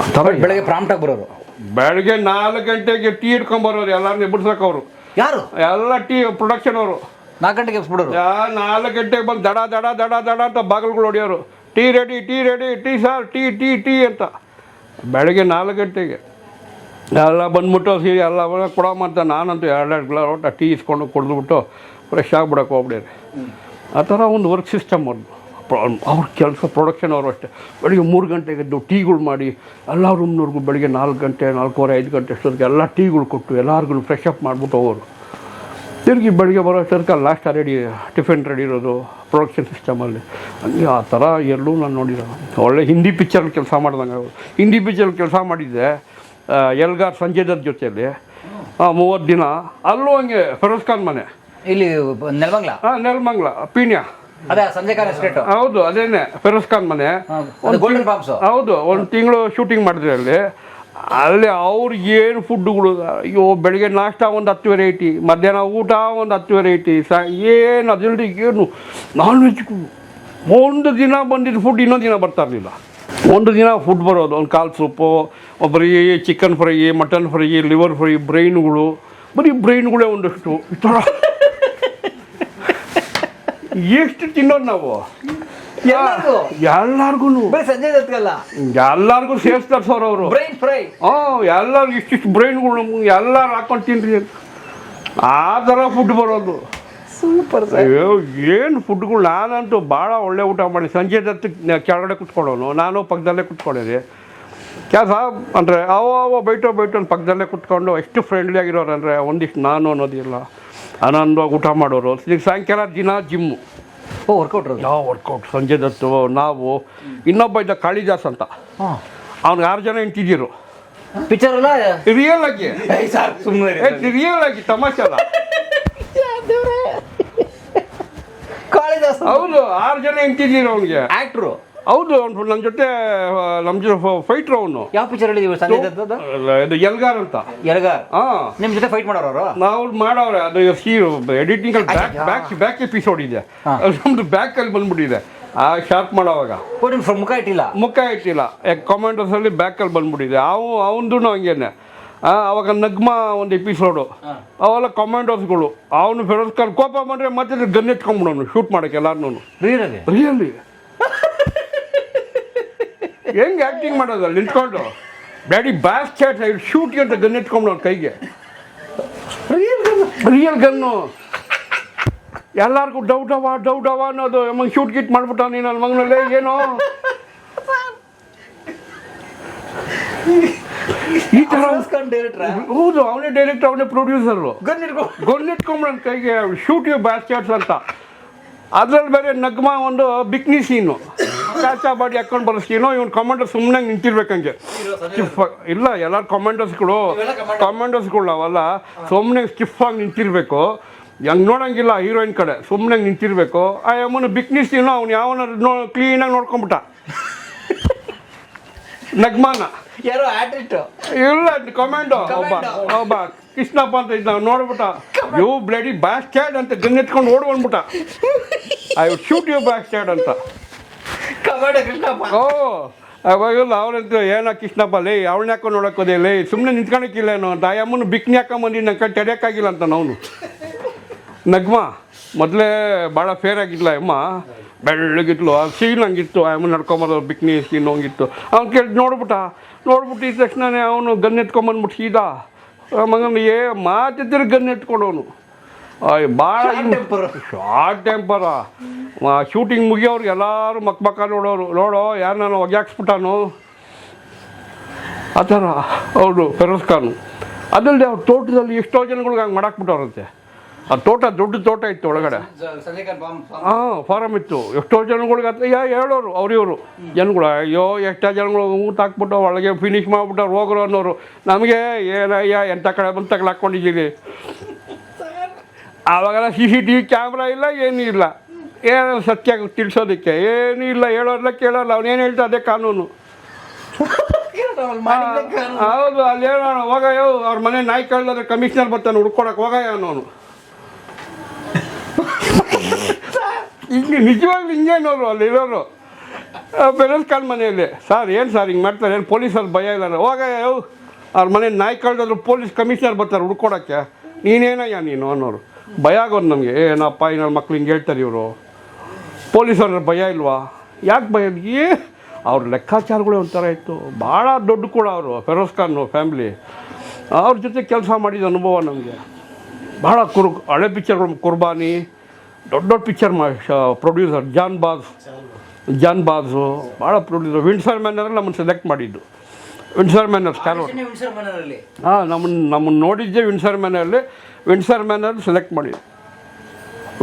ಆ ಥರ ಬೆಳಗ್ಗೆ ಬರೋದು ಬರೋರು. ಬೆಳಗ್ಗೆ ನಾಲ್ಕು ಗಂಟೆಗೆ ಟೀ ಇಟ್ಕೊಂಬರೋರು ಎಲ್ಲರನ್ನ ಎಬ್ಬಿಡ್ಸಕ್ಕೆ ಅವರು. ಯಾರು? ಎಲ್ಲ ಟೀ ಪ್ರೊಡಕ್ಷನ್ ಅವರು. ನಾಲ್ಕು ಗಂಟೆಗೆ ಎಬ್ಸ್ಬಿಡೋರು? ನಾಲ್ಕು ಗಂಟೆಗೆ ಬಂದು ದಡ ದಡ ದಡ ದಡ ಅಂತ ಬಾಗಿಲುಗಳು ಹೊಡೆಯೋರು. Tea ready tea ready tea sir tea tea tea ಅಂತ. ಬೆಳಗ್ಗೆ ನಾಲ್ಕು ಗಂಟೆಗೆ. ಎಲ್ಲ ಬಂದ್ಬಿಟ್ಟು ಸೀರೆ ಎಲ್ಲ ಕೊಡಮ್ಮ ಅಂತ ನಾನಂತೂ ಎರಡೆರಡು ಗ್ಲಾಸ್ ಊಟ ಟೀ ಇಸ್ಕೊಂಡು ಕುಡಿದ್ಬಿಟ್ಟು ಫ್ರೆಶ್ ಆಗಿಬಿಡಕ್ಕೆ ಹೋಗ್ಬಿಡಿರಿ. ಆ ಥರ ಒಂದು ವರ್ಕ್ ಸಿಸ್ಟಮ್ ಅವ್ರದ್ದು. ಅವ್ರ ಕೆಲಸ ಪ್ರೊಡಕ್ಷನ್ ಅವರು ಅಷ್ಟೇ. ಬೆಳಿಗ್ಗೆ ಮೂರು ಗಂಟೆಗೆ ಎದ್ದು ಟೀಗಳು ಮಾಡಿ ಎಲ್ಲ ರೂಮ್ನವ್ರಿಗೂ ಬೆಳಿಗ್ಗೆ ನಾಲ್ಕು ಗಂಟೆ ನಾಲ್ಕೂವರೆ ಐದು ಗಂಟೆ ಅಷ್ಟೊತ್ತಿಗೆ ಎಲ್ಲ ಟೀಗಳು ಕೊಟ್ಟು ಎಲ್ಲರಿಗೂ ಫ್ರೆಶ್ ಅಪ್ ಮಾಡಿಬಿಟ್ಟು ಹೋಗೋರು. ತಿರುಗಿ ಬೆಳಗ್ಗೆ ಬರೋ ತನಕ ಲಾಸ್ಟ್ ರೆಡಿ ಟಿಫಿನ್ ರೆಡಿ ಇರೋದು ಪ್ರೊಡಕ್ಷನ್ ಸಿಸ್ಟಮಲ್ಲಿ ಹಂಗೆ ಆ ಥರ ಎಲ್ಲೂ ನಾನು ನೋಡಿರೋ ಒಳ್ಳೆ ಹಿಂದಿ ಪಿಕ್ಚರಲ್ಲಿ ಕೆಲಸ ಮಾಡ್ದಂಗೆ. ಹಿಂದಿ ಪಿಕ್ಚರಲ್ಲಿ ಕೆಲಸ ಮಾಡಿದ್ದೆ ಎಲ್ಗಾರ್ ಸಂಜಯ್ ದತ್ ಜೊತೆಯಲ್ಲಿ. ಮೂವತ್ತು ದಿನ. ಅಲ್ಲೂ ಹಂಗೆ ಫರೋಜ್ ಖಾನ್ ಮನೆ. ಇಲ್ಲಿ ನೆಲಮಂಗ್ಲ? ಹಾಂ ನೆಲಮಂಗ್ಲ ಪೀಣ್ಯ. ಹೌದು ಅದೇನೆ ಫಿರೋಜ್ ಖಾನ್ ಮನೆ. ಹೌದು ಒಂದು ತಿಂಗಳು ಶೂಟಿಂಗ್ ಮಾಡಿದ್ರೆ ಅಲ್ಲಿ. ಅಲ್ಲಿ ಅವ್ರಿಗೆ ಏನು ಫುಡ್ಡುಗಳು ಅಯ್ಯೋ, ಬೆಳಗ್ಗೆ ನಾಷ್ಟ ಒಂದು ಹತ್ತು ವೆರೈಟಿ ಮಧ್ಯಾಹ್ನ ಊಟ ಒಂದು ಹತ್ತು ವೆರೈಟಿ ಸ, ಏನು ಅದಿಲ್ಲದೆ ಏನು? ನಾನ್ ವೆಜ್ಗಳು ಒಂದು ದಿನ ಬಂದಿದ್ದು ಫುಡ್ ಇನ್ನೊಂದು ದಿನ ಬರ್ತಾ ಇರಲಿಲ್ಲ. ಒಂದು ದಿನ ಫುಡ್ ಬರೋದು, ಒಂದು ಕಾಲು ಸೂಪು ಬರೀ chicken fry mutton fry liver fry ಬ್ರೈನ್ಗಳು ಬರೀ ಬ್ರೈನ್ಗಳೇ ಒಂದಷ್ಟು. ಈ ಥರ. ಎಷ್ಟು ತಿನ್ನೋದು ನಾವು? ಎಲ್ಲರಿಗೂ? ಎಲ್ಲಾರ್ಗು ಬರೀ ಸಂಜಯ್ ದತ್ಗಲ್ಲ ಎಲ್ಲಾರ್ಗು ಸೇರಿಸ್ತಾರೆ ಸರ್ ಅವರು. ಬ್ರೈನ್ ಫ್ರೈ ಹಾಂ ಎಲ್ಲರೂ ಇಷ್ಟಿಷ್ಟು ಬ್ರೈನ್ಗಳು ನಮ್ಗೆ ಎಲ್ಲರೂ ಹಾಕೊಂಡು ತಿನ್ರಿ ಅಂತ. ಆ ಥರ ಫುಡ್ ಬರೋದು. ಸೂಪರ್ ಅಯ್ಯೋ ಏನು ಫುಡ್ಗಳು ನಾನಂತೂ ಭಾಳ ಒಳ್ಳೆ ಊಟ ಮಾಡಿ ಸಂಜೆ ದತ್ತು ಕೆಳಗಡೆ ಕುತ್ಕೊಳ್ಳೋನು. ನಾನು ಪಕ್ಕದಲ್ಲೇ ಕುತ್ಕೊಂಡಿದ್ದೆ ಕೆಲಸ ಅಂದರೆ ಅವ ಅವ ಬೈಟೋ ಬೈಟೋ ಅಂತ ಪಕ್ಕದಲ್ಲೇ ಕುತ್ಕೊಂಡು ಎಷ್ಟು ಫ್ರೆಂಡ್ಲಿ ಆಗಿರೋರು ಅಂದರೆ ಒಂದಿಷ್ಟು ನಾನು ಅನ್ನೋದಿಲ್ಲ. ಆನಂದವಾಗಿ ಊಟ ಮಾಡೋರು. ಈಗ ಸಾಯಂಕಾಲ ದಿನ ಜಿಮ್ಮು ಓ ವರ್ಕೌಟ್ ಯಾವ ವರ್ಕೌಟ್ ಸಂಜೆ ದತ್ತು ನಾವು ಇನ್ನೊಬ್ಬ ಇದ್ದ ಕಾಳಿದಾಸ್ ಅಂತ. ಅವ್ನಿಗೆ ಆರು ಜನ ಇಂಟಿದ್ದೀರು ಪಿಕ್ಚರ್ ಅಲ್ಲ? ರಿಯಲ್ ಆಗಿ. ಸುಮ್ಮನೆ ರಿಯಲ್ ಆಗಿ ತಮಾಷೆ ಅಲ್ಲ. ಕಾಳಿದಾಸ್ ಹೌದು ಆರು ಜನ ಇಂಟಿದ್ದೀರು ಅವನಿಗೆ. ಆಕ್ಟ್ರು ಹೌದು ಅವ್ನು ನನ್ನ ಜೊತೆ ನಮ್ಮ ಜೊತೆ ಫೈಟ್ರ್ ಅವನು. ಯಾವ ಪಿಕ್ಚರ್ ಅಲ್ಲಿ ಸಂಜಯ್ ಇದು ಎಲ್ಗಾರ್ ಅಂತ. ಎಲ್ಗಾರ್ ಹಾಂ. ನಿಮ್ಮ ಜೊತೆ ಫೈಟ್ ಮಾಡೋರು ಅವರು ನಾವು ಮಾಡವ್ರೆ ಅದು ಸಿ ಎಡಿಟಿಂಗ್ ಅಲ್ಲಿ ಬ್ಯಾಕ್ ಬ್ಯಾಕ್ ಬ್ಯಾಕ್ ಎಪಿಸೋಡ್ ಇದೆ. ನಮ್ದು ಬ್ಯಾಕ್ ಅಲ್ಲಿ ಬಂದ್ಬಿಟ್ಟಿದೆ. ಆ ಶಾರ್ಪ್ ಮಾಡೋವಾಗ. ಮುಖ ಇಟ್ಟಿಲ್ಲ? ಮುಖ ಇಟ್ಟಿಲ್ಲ. ಕಾಮೆಂಟರ್ಸ್ ಅಲ್ಲಿ ಬ್ಯಾಕ್ ಅಲ್ಲಿ ಬಂದ್ಬಿಟ್ಟಿದೆ. ಅವು ಅವನದು ಹಂಗೇನೆ. ಅವಾಗ ನಗ್ಮ ಒಂದು ಎಪಿಸೋಡು ಅವೆಲ್ಲ ಕಮಾಂಡರ್ಸ್ಗಳು ಅವನು ಫಿರೋಜ್ ಖಾನ್ ಕೋಪ ಬಂದ್ರೆ ಮತ್ತೆ ಗನ್ ಎತ್ಕೊಂಡ್ಬಿಡೋನು ಶೂಟ್ ಮಾಡಕ್ಕೆ ಎಲ್ಲಾರನು ರೀರಲ್ಲಿ ರಿಯಲಿ ಹೆಂಗೆ ಆ್ಯಕ್ಟಿಂಗ್ ಮಾಡೋದು ಅಲ್ಲಿ ನಿಂತ್ಕೊಂಡು? ಡ್ಯಾಡಿ ಬ್ಯಾಸ್ ಚಾಟ್ ಶೂಟ್ ಅಂತ ಗನ್ ಎತ್ಕೊಂಡ್ಬಿಡೋನು ಕೈಗೆ. ರಿಯಲ್ ಗನ್ನು ಎಲ್ಲರಿಗೂ ಡೌಟ್ ಅವ ಅನ್ನೋದು. ಮಗ ಶೂಟ್ ಗಿಟ್ ಮಾಡ್ಬಿಟ್ಟ ನೀನು ನನ್ನ ಮಗನಲ್ಲೇ ಏನು? ಈ ಥರ ಡೈರೆಕ್ಟ್ರ ಹೌದು ಅವನೇ ಡೈರೆಕ್ಟ್ ಅವನೇ ಪ್ರೊಡ್ಯೂಸರು ಗನ್ ಇಟ್ಕೊ ಗೊಲ್ಲಿಟ್ಕೊಂಬಿಡನ್ ಕೈಗೆ ಶೂಟ್ ಯು ಬ್ಯಾಸ್ಕೆಟ್ಸ್ ಅಂತ. ಅದ್ರಲ್ಲಿ ಬೇರೆ ನಗ್ಮ ಒಂದು ಬಿಕ್ನಿ ಸೀನು ಕಾಚಾ ಬಾಡಿ ಹಾಕೊಂಡು ಏನೋ ಇವ್ನು ಕಮಾಂಡರ್ ಸುಮ್ಮನೆ ನಿಂತಿರ್ಬೇಕಂಗೆ ಇಲ್ಲ ಎಲ್ಲರೂ ಕಮಾಂಡರ್ಸ್ಗಳು ಕಮಾಂಡರ್ಸ್ಗಳು ನಾವಲ್ಲ ಸುಮ್ಮನೆ ಸ್ಟಿಫ್ ಆಗಿ ನಿಂತಿರ್ಬೇಕು. ಹೆಂಗೆ ನೋಡಂಗಿಲ್ಲ ಹೀರೋಯಿನ್ ಕಡೆ. ಸುಮ್ಮನೆ ನಿಂತಿರ್ಬೇಕು. ಆ ಅಮ್ಮನ ಬಿಕ್ನಿಸ್ತೀನೋ ಅವ್ನು ಯಾವನ ನೋ ಕ್ಲೀನಾಗಿ ನೋಡ್ಕೊಂಬಿಟ್ಟ. ನಗ್ಮಾನ. ಯಾರೋ ಆರ್ಟಿಸ್ಟ್ ಇಲ್ಲ ಕಮಾಂಡೋ ಒಬ್ಬ. ಒಬ್ಬ ಕೃಷ್ಣಪ್ಪ ಅಂತ ಇದ್ದ ನೋಡ್ಬಿಟ್ಟ. ಯು ಬ್ಲಡಿ ಬ್ಯಾಕ್ ಸ್ಟ್ಯಾಡ್ ಅಂತ ಗನ್ ಎತ್ಕೊಂಡು ಓಡ್ ಬಂದ್ಬಿಟ್ಟ. I would shoot you back ಸ್ಟ್ಯಾಡ್ ಅಂತ. ಕಬಡ್ಡಿ ಕೃಷ್ಣಪ್ಪ. ಓ ಏನ ಕೃಷ್ಣಪ್ಪ, ಲೇ, ಅವಳನ್ನ ಯಾಕೋ ನೋಡೋಕೋದೇ ಲೇ ಸುಮ್ಮನೆ ನಿಂತ್ಕೊಳಕ್ಕಿಲ್ಲೇನೋ ಅಮ್ಮನ ಬಿಕ್ನಿ ಹಾಕೊಂಬಂದು ಕೈ ತಡೆಯೋಕ್ಕಾಗಿಲ್ಲ ಅಂತ ನಾವು ನಗ್ಮ, ಮೊದಲೇ ಭಾಳ ಫೇರ್ ಆಗಿಲ್ಲ ಅಮ್ಮ. ಬೆಳ್ಳಗಿತ್ತು ಆ ಸೀನ್ ಹಂಗಿತ್ತು, ಆ ಅಮ್ಮ ನಡ್ಕೊಂಬರೋದು ಬಿಕ್ನಿ ಸೀನ್ ಹಂಗಿತ್ತು. ಅವ್ನು ಕೇಳಿ ನೋಡ್ಬಿಟ್ಟ, ನೋಡ್ಬಿಟ್ಟು ಇದ್ದ ತಕ್ಷಣನೇ ಅವನು ಗನ್ ಎತ್ಕೊಂಬಂದ್ಬಿಟ್ಟು ಸೀದಾ. ಮಗನ, ಏ, ಮಾತಿದ್ದರೆ ಗನ್ ಎತ್ಕೊಂಡವನು ಭಾಳ. ಶಾರ್ಟ್ ಟೆಂಪರ ಶೂಟಿಂಗ್ ಮುಗಿಯೋರು ಎಲ್ಲರೂ ಮಕ್ ಮಕ್ಕ ನೋಡೋರು. ನೋಡೋ ಯಾರು ನಾನು ಒಗ್ಯಾಕ್ಸ್ಬಿಟ್ಟಾನು? ಆ ಥರ ಅವರು ಪೆರಸ್ಕಾನು ಖಾನ್ ಅದಲ್ಲದೆ ಅವ್ರ ತೋಟದಲ್ಲಿ ಎಷ್ಟೋ ಜನಗಳಿಗೆ ಹಂಗೆ ಮಾಡಾಕ್ಬಿಟ್ಟವ್ರಂತೆ. ಆ ತೋಟ ದೊಡ್ಡ ತೋಟ ಇತ್ತು ಒಳಗಡೆ. ಹಾಂ ಫಾರಮ್ ಇತ್ತು. ಎಷ್ಟೋ ಜನಗಳಿಗೆ ಅಂತ ಯಾ ಹೇಳೋರು ಅವ್ರಿವರು. ಜನಗಳು ಅಯ್ಯೋ ಎಷ್ಟೋ ಜನಗಳು ಊಟ ಹಾಕ್ಬಿಟ್ಟು ಒಳಗೆ ಫಿನಿಶ್ ಮಾಡಿಬಿಟ್ಟವ್ರು ಹೋಗ್ರು ಅನ್ನೋರು. ನಮಗೆ ಏನಯ್ಯ ಎಂಥ ಕಡೆ ಬಂದು ತಗಲು ಹಾಕ್ಕೊಂಡಿದ್ದೀವಿ ಆವಾಗೆಲ್ಲ C C T V camera ಇಲ್ಲ ಏನೂ ಇಲ್ಲ. ಏನಾದ್ರು ಸತ್ಯ ತಿಳಿಸೋದಕ್ಕೆ ಏನೂ ಇಲ್ಲ ಹೇಳೋರ್ಲ ಕೇಳೋಲ್ಲ ಅವನೇನು ಹೇಳ್ತಾ ಅದೇ ಕಾನೂನು. ಹೌದು ಅಲ್ಲಿ ಹೇಳೋಣ ಹೋಗಯ್ಯೋ ಅವ್ರ ಮನೆ ನಾಯಿ ಕಳ್ಳದ್ರೆ ಕಮಿಷನರ್ ಬರ್ತಾನೆ ಹುಡ್ಕೊಡಕ್ಕೆ ಹೋಗಯ್ಯ ಅನ್ನೋನು ಹಿಂಗೆ ನಿಜವಾಗ್ಲೂ ಹಿಂಗೇನೋರು ಅಲ್ಲಿರೋರು ಬೆರಲ್ ಕಾಲ್ ಮನೆಯಲ್ಲಿ. ಸರ್ ಏನು ಸರ್ ಹಿಂಗೆ ಮಾಡ್ತಾರೆ? ಏನು ಪೊಲೀಸಲ್ಲಿ ಭಯ ಇಲ್ಲ ಹೋಗಯ್ಯ ಅವ್ರ ಮನೆ ನಾಯಿ ಕಳ್ದಾದ್ರು ಪೊಲೀಸ್ ಕಮಿಷನರ್ ಬರ್ತಾರೆ ಹುಡ್ಕೊಡಕ್ಕೆ ನೀನೇನಯ್ಯ ನೀನು ಅನ್ನೋರು. ಭಯ ಆಗೋದು ನಮಗೆ. ಏನಪ್ಪ ಇನ್ನೊಂದು ಮಕ್ಳು ಹಿಂಗೆ ಹೇಳ್ತಾರೆ ಇವರು. ಪೊಲೀಸರ ಭಯ ಇಲ್ವಾ? ಯಾಕೆ ಭಯ? ಏ ಅವ್ರ ಲೆಕ್ಕಾಚಾರಗಳೇ ಒಂಥರ ಇತ್ತು. ಭಾಳ ದೊಡ್ಡ ಕೂಡ ಅವರು ಫೆರೋಸ್ ಖಾನ್ ಫ್ಯಾಮ್ಲಿ. ಅವ್ರ ಜೊತೆ ಕೆಲಸ ಮಾಡಿದ ಅನುಭವ ನಮಗೆ. ಭಾಳ ಕುರು ಹಳೆ ಪಿಕ್ಚರ್ಗಳು ಕುರ್ಬಾನಿ ದೊಡ್ಡ ದೊಡ್ಡ ಪಿಕ್ಚರ್ ಮಾ ಪ್ರೊಡ್ಯೂಸರ್ ಜಾನ್ ಬಾಜ್ ಜಾನ್ ಬಾಜು ಭಾಳ ಪ್ರೊಡ್ಯೂಸರ್. ವಿನ್ಸರ್ ಮ್ಯಾನರ್ ನಮ್ಮನ್ನು ಸೆಲೆಕ್ಟ್ ಮಾಡಿದ್ದು. ವಿನ್ಸರ್ ಮ್ಯಾನರ್ ಸ್ಟಾರ್ ಹಾಂ ನಮ್ಮನ್ನು ನಮ್ಮನ್ನು ನೋಡಿದ್ದೆ ವಿನ್ಸರ್ ಮ್ಯಾನಲ್ಲಿ ವಿನ್ಸರ್ ಮ್ಯಾನರ್ ಸೆಲೆಕ್ಟ್ ಮಾಡಿ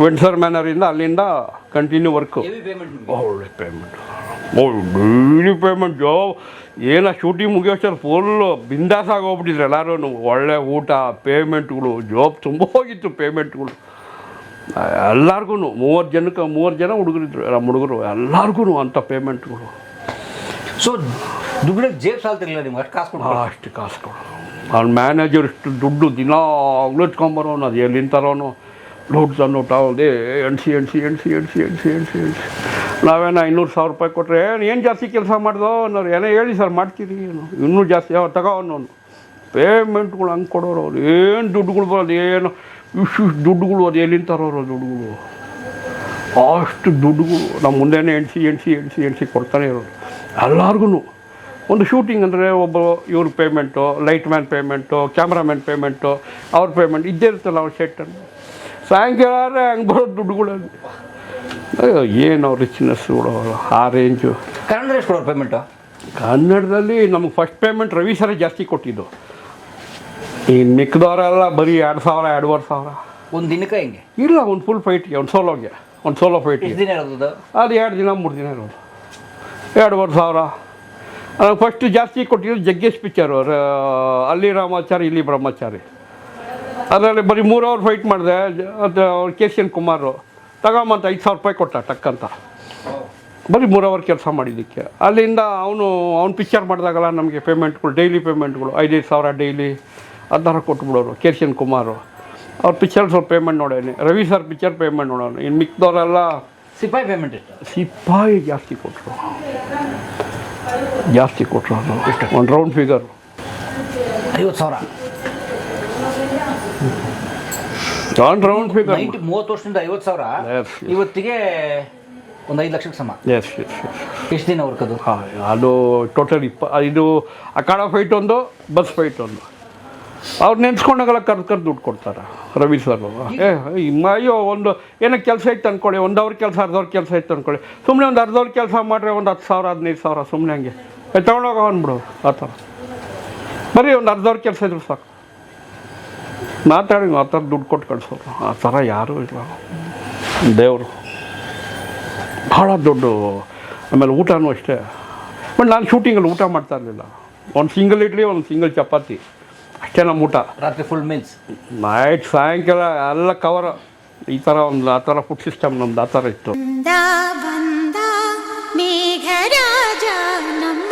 ವಿಂಡ್ಸರ್ ಮ್ಯಾನರಿಂದ ಅಲ್ಲಿಂದ ಕಂಟಿನ್ಯೂ ವರ್ಕು ಒಳ್ಳೆ ಪೇಮೆಂಟ್ ಡೈಲಿ ಪೇಮೆಂಟ್ ಜಾಬ್ ಏನೋ ಶೂಟಿಂಗ್ ಮುಗಿಯೋಷ್ಟರಲ್ಲಿ ಫುಲ್ಲು ಬಿಂದಾಸ್ ಆಗೋಗ್ಬಿಟ್ಟಿದ್ರು ಎಲ್ಲರೂ ಒಳ್ಳೆ ಊಟ ಪೇಮೆಂಟ್ಗಳು ಜಾಬ್ ತುಂಬ ಹೋಗಿತ್ತು ಪೇಮೆಂಟ್ಗಳು ಎಲ್ಲರಿಗೂ ಮೂವತ್ತು ಜನಕ್ಕೆ ಮೂವತ್ತು ಜನ ಹುಡುಗರಿದ್ರು. ನಮ್ಮ ಹುಡುಗರು ಎಲ್ಲರಿಗೂ ಅಂಥ ಪೇಮೆಂಟ್ಗಳು ಸೊ ದುಡ್ಡು ಜೇಬ್ ಸಾಲ್ತಿರಲಿಲ್ಲ ನಿಮ್ಗೆ? ಅಷ್ಟು ಕಾಸು ಕೊಟ್ಟು ಅಷ್ಟು ಕಾಸು ಕೊಡು ಅವ್ನ ಮ್ಯಾನೇಜರ್ ಇಷ್ಟು ದುಡ್ಡು ದಿನಾಗ್ಲೂ ಇಟ್ಕೊಂಬರೋನು ಅದು ಎಲ್ಲಿಂದ ತರೋನು? ದುಡ್ಡು ತಂದು ಅದೇ ಎಣ್ಸಿ ಎಣ್ಸಿ ಎಣ್ಸಿ ಎಣ್ಸಿ ಎಣ್ಸಿ ಎಣ್ಸಿ ಎಣ್ಸಿ. ನಾವೇನ ಐನೂರು ಸಾವಿರ ರೂಪಾಯಿ ಕೊಟ್ಟರೆ ಏನು ಜಾಸ್ತಿ ಕೆಲಸ ಮಾಡ್ದೋ ಅನ್ನೋರು, ಏನೋ ಹೇಳಿ ಸರ್ ಮಾಡ್ತೀರಿ ಏನು ಇನ್ನೂ ಜಾಸ್ತಿ ಯಾವ ತಗೋ ಅನ್ನೋನು. ಪೇಮೆಂಟ್ಗಳು ಹಂಗೆ ಕೊಡೋರು ಅವ್ರು. ಏನು ದುಡ್ಡುಗಳು ಬರೋದು, ಏನು? ಇಷ್ಟು ಇಷ್ಟು ದುಡ್ಡುಗಳು, ಅದು ಎಲ್ಲಿಂದ ತರೋರು ದುಡ್ಡುಗಳು? ಅಷ್ಟು ದುಡ್ಡುಗಳು ನಮ್ಮ ಮುಂದೆನೇ ಎಣ್ಸಿ ಎಣ್ಸಿ ಎಣ್ಸಿ ಎಣ್ಸಿ ಕೊಡ್ತಾನೆ ಇರೋರು. ಎಲ್ಲರಿಗೂ ಒಂದು ಶೂಟಿಂಗ್ ಅಂದರೆ ಒಬ್ಬ ಇವ್ರ payment light man payment cameraman payment ಅವ್ರ ಪೇಮೆಂಟ್ ಇದ್ದೇ ಇರ್ತಲ್ಲ ಅವ್ರ ಸೆಟ್ಟನ್ನು ಸಾಯಂಕಾಲ ಹಂಗೆ ಬರೋದು ದುಡ್ಡುಗಳಲ್ಲಿ ಅಯ್ಯೋ ಏನು ಅವ್ರ ರಿಚ್ನೆಸ್ಗಳು ಆ ರೇಂಜು ಕನ್ನಡ ಎಷ್ಟು ಕೊಡೋರು ಪೇಮೆಂಟು ಕನ್ನಡದಲ್ಲಿ ನಮಗೆ ಫಸ್ಟ್ ಪೇಮೆಂಟ್ ರವಿ ಸರ ಜಾಸ್ತಿ ಕೊಟ್ಟಿದ್ದು. ಈ ಮಿಕ್ಕದವರೆಲ್ಲ ಬರೀ ಎರಡು ಸಾವಿರ ಎರಡುವರೆ ಸಾವಿರ. ಒಂದು ದಿನಕ್ಕೆ ಹೆಂಗೆ? ಇಲ್ಲ ಒಂದು ಫುಲ್ ಫೈಟ್ಗೆ ಒಂದು ಸೋಲೋಗೆ ಒಂದು ಸೋಲೋ ಫೈಟ್ ಅದು ಎರಡು ದಿನ ಮೂರು ದಿನ ಇರೋದು. ಎರಡುವರೆ ಸಾವಿರ. ಫಸ್ಟ್ ಜಾಸ್ತಿ ಕೊಟ್ಟಿದ್ದು ಜಗ್ಗೇಶ್ ಅವರು. ಅಲ್ಲಿ ರಾಮಾಚಾರಿ ಇಲ್ಲಿ ಬ್ರಹ್ಮಚಾರಿ. ಅದರಲ್ಲಿ ಬರೀ ಮೂರು ಅವರ್ ಫೈಟ್ ಮಾಡಿದೆ ಅದು ಅವ್ರು ಕೆ ಸಿ ಎನ್ ಕುಮಾರು. ತಗೊಂಬಂತ ಐದು ಸಾವಿರ ರೂಪಾಯಿ ಕೊಟ್ಟ ಟಕ್ಕಂತ. ಬರೀ ಮೂರು ಅವರ್ ಕೆಲಸ ಮಾಡಿದ್ದಕ್ಕೆ. ಅಲ್ಲಿಂದ ಅವನು ಅವ್ನು ಪಿಕ್ಚರ್ ಮಾಡಿದಾಗಲ್ಲ ನಮಗೆ ಪೇಮೆಂಟ್ಗಳು ಡೈಲಿ ಪೇಮೆಂಟ್ಗಳು ಐದೈದು ಸಾವಿರ ಡೈಲಿ ಥರ ಕೊಟ್ಬಿಡೋರು ಕೆ ಸಿ ಎನ್ ಕುಮಾರು. ಅವ್ರ ಪಿಚ್ಚರ್ ಸ್ವಲ್ಪ ಪೇಮೆಂಟ್ ನೋಡೇನಿ. ರವಿ ಸರ್ ಪಿಕ್ಚರ್ ಪೇಮೆಂಟ್ ನೋಡೋಣ ಇನ್ನು ಮಿಕ್ದವರೆಲ್ಲ ಸಿಪಾಯಿ ಪೇಮೆಂಟ್ ಸಿಪಾಯಿ ಜಾಸ್ತಿ ಕೊಟ್ಟರು ಜಾಸ್ತಿ ಕೊಟ್ಟರು ಅದು. ಒಂದು ರೌಂಡ್ ಫಿಗರ್ ಐವತ್ತು ಸಾವಿರ. ಒಂದು ರೌಂಡ್ ಫಿಗರ್ ನೈಂಟಿ ಮೂವತ್ತು ವರ್ಷದಿಂದ ಐವತ್ತು ಸಾವಿರ. ಇವತ್ತಿಗೆ ಒಂದು ಐದು ಲಕ್ಷಕ್ಕೆ ಸಮ. ಎಸ್ ಎಸ್ ಎಸ್ ಎಷ್ಟು ದಿನ ವರ್ಕ್ ಅದು ಹಾಂ ಅದು ಟೋಟಲ್ ಇಪ್ಪ ಇದು ಅಕಾಡ ಫೈಟ್ ಒಂದು ಬಸ್ ಫೈಟ್ ಒಂದು. ಅವ್ರು ನೆನ್ಸ್ಕೊಂಡಾಗೆಲ್ಲ ಕರ್ದು ಕರ್ದು ದುಡ್ಡು ಕೊಡ್ತಾರೆ. ರವಿ ಸರ್ ಏ ಅಯ್ಯೋ, ಒಂದು ಏನೋ ಕೆಲಸ ಇತ್ತು ಅಂದ್ಕೊಳ್ಳಿ ಒಂದು ಅವ್ರ ಕೆಲಸ, ಅರ್ಧವ್ರ ಕೆಲಸ ಇತ್ತು ಅಂದ್ಕೊಳ್ಳಿ ಸುಮ್ಮನೆ ಒಂದು ಅರ್ಧವ್ರ ಕೆಲಸ ಮಾಡ್ರೆ ಒಂದು ಹತ್ತು ಸಾವಿರ, ಹದಿನೈದು ಸಾವಿರ ಸುಮ್ಮನೆ ಹಂಗೆ. ತೊಗೊಂಡೋಗ ಅಂದ್ಬಿಡು, ಆ ಥರ. ಬರೀ ಒಂದು ಅರ್ಧವ್ರ ಕೆಲಸ ಇದ್ರು ಸಾಕು. ಮಾತಾಡಿ, ಆ ಥರ ದುಡ್ಡು ಕೊಟ್ಟು ಕಳಿಸೋರು. ಆ ಥರ ಯಾರೂ ಇಲ್ಲ. ದೇವರು. ಭಾಳ ದೊಡ್ಡ, ಆಮೇಲೆ ಊಟನೂ ಅಷ್ಟೇ. ಬಟ್ ನಾನು ಶೂಟಿಂಗಲ್ಲಿ ಊಟ ಮಾಡ್ತಾ ಇರಲಿಲ್ಲ. ಒಂದು ಸಿಂಗಲ್ ಇಡ್ಲಿ, ಒಂದು ಸಿಂಗಲ್ ಚಪಾತಿ. ಅಷ್ಟೇ ನಮ್ಮ ಊಟ. ರಾತ್ರಿ ಫುಲ್ ಮೀಲ್ಸ್ ನೈಟ್ ಸಾಯಂಕಾಲ ಎಲ್ಲ ಕವರ್ ಈ ಥರ ಒಂದು ಆ ಥರ ಫುಡ್ ಸಿಸ್ಟಮ್ ನಮ್ದು ಆ ಥರ ಇತ್ತು. ಬಂದ ಬಂದ ಮೇಘರಾಜ ನಮ್ಮ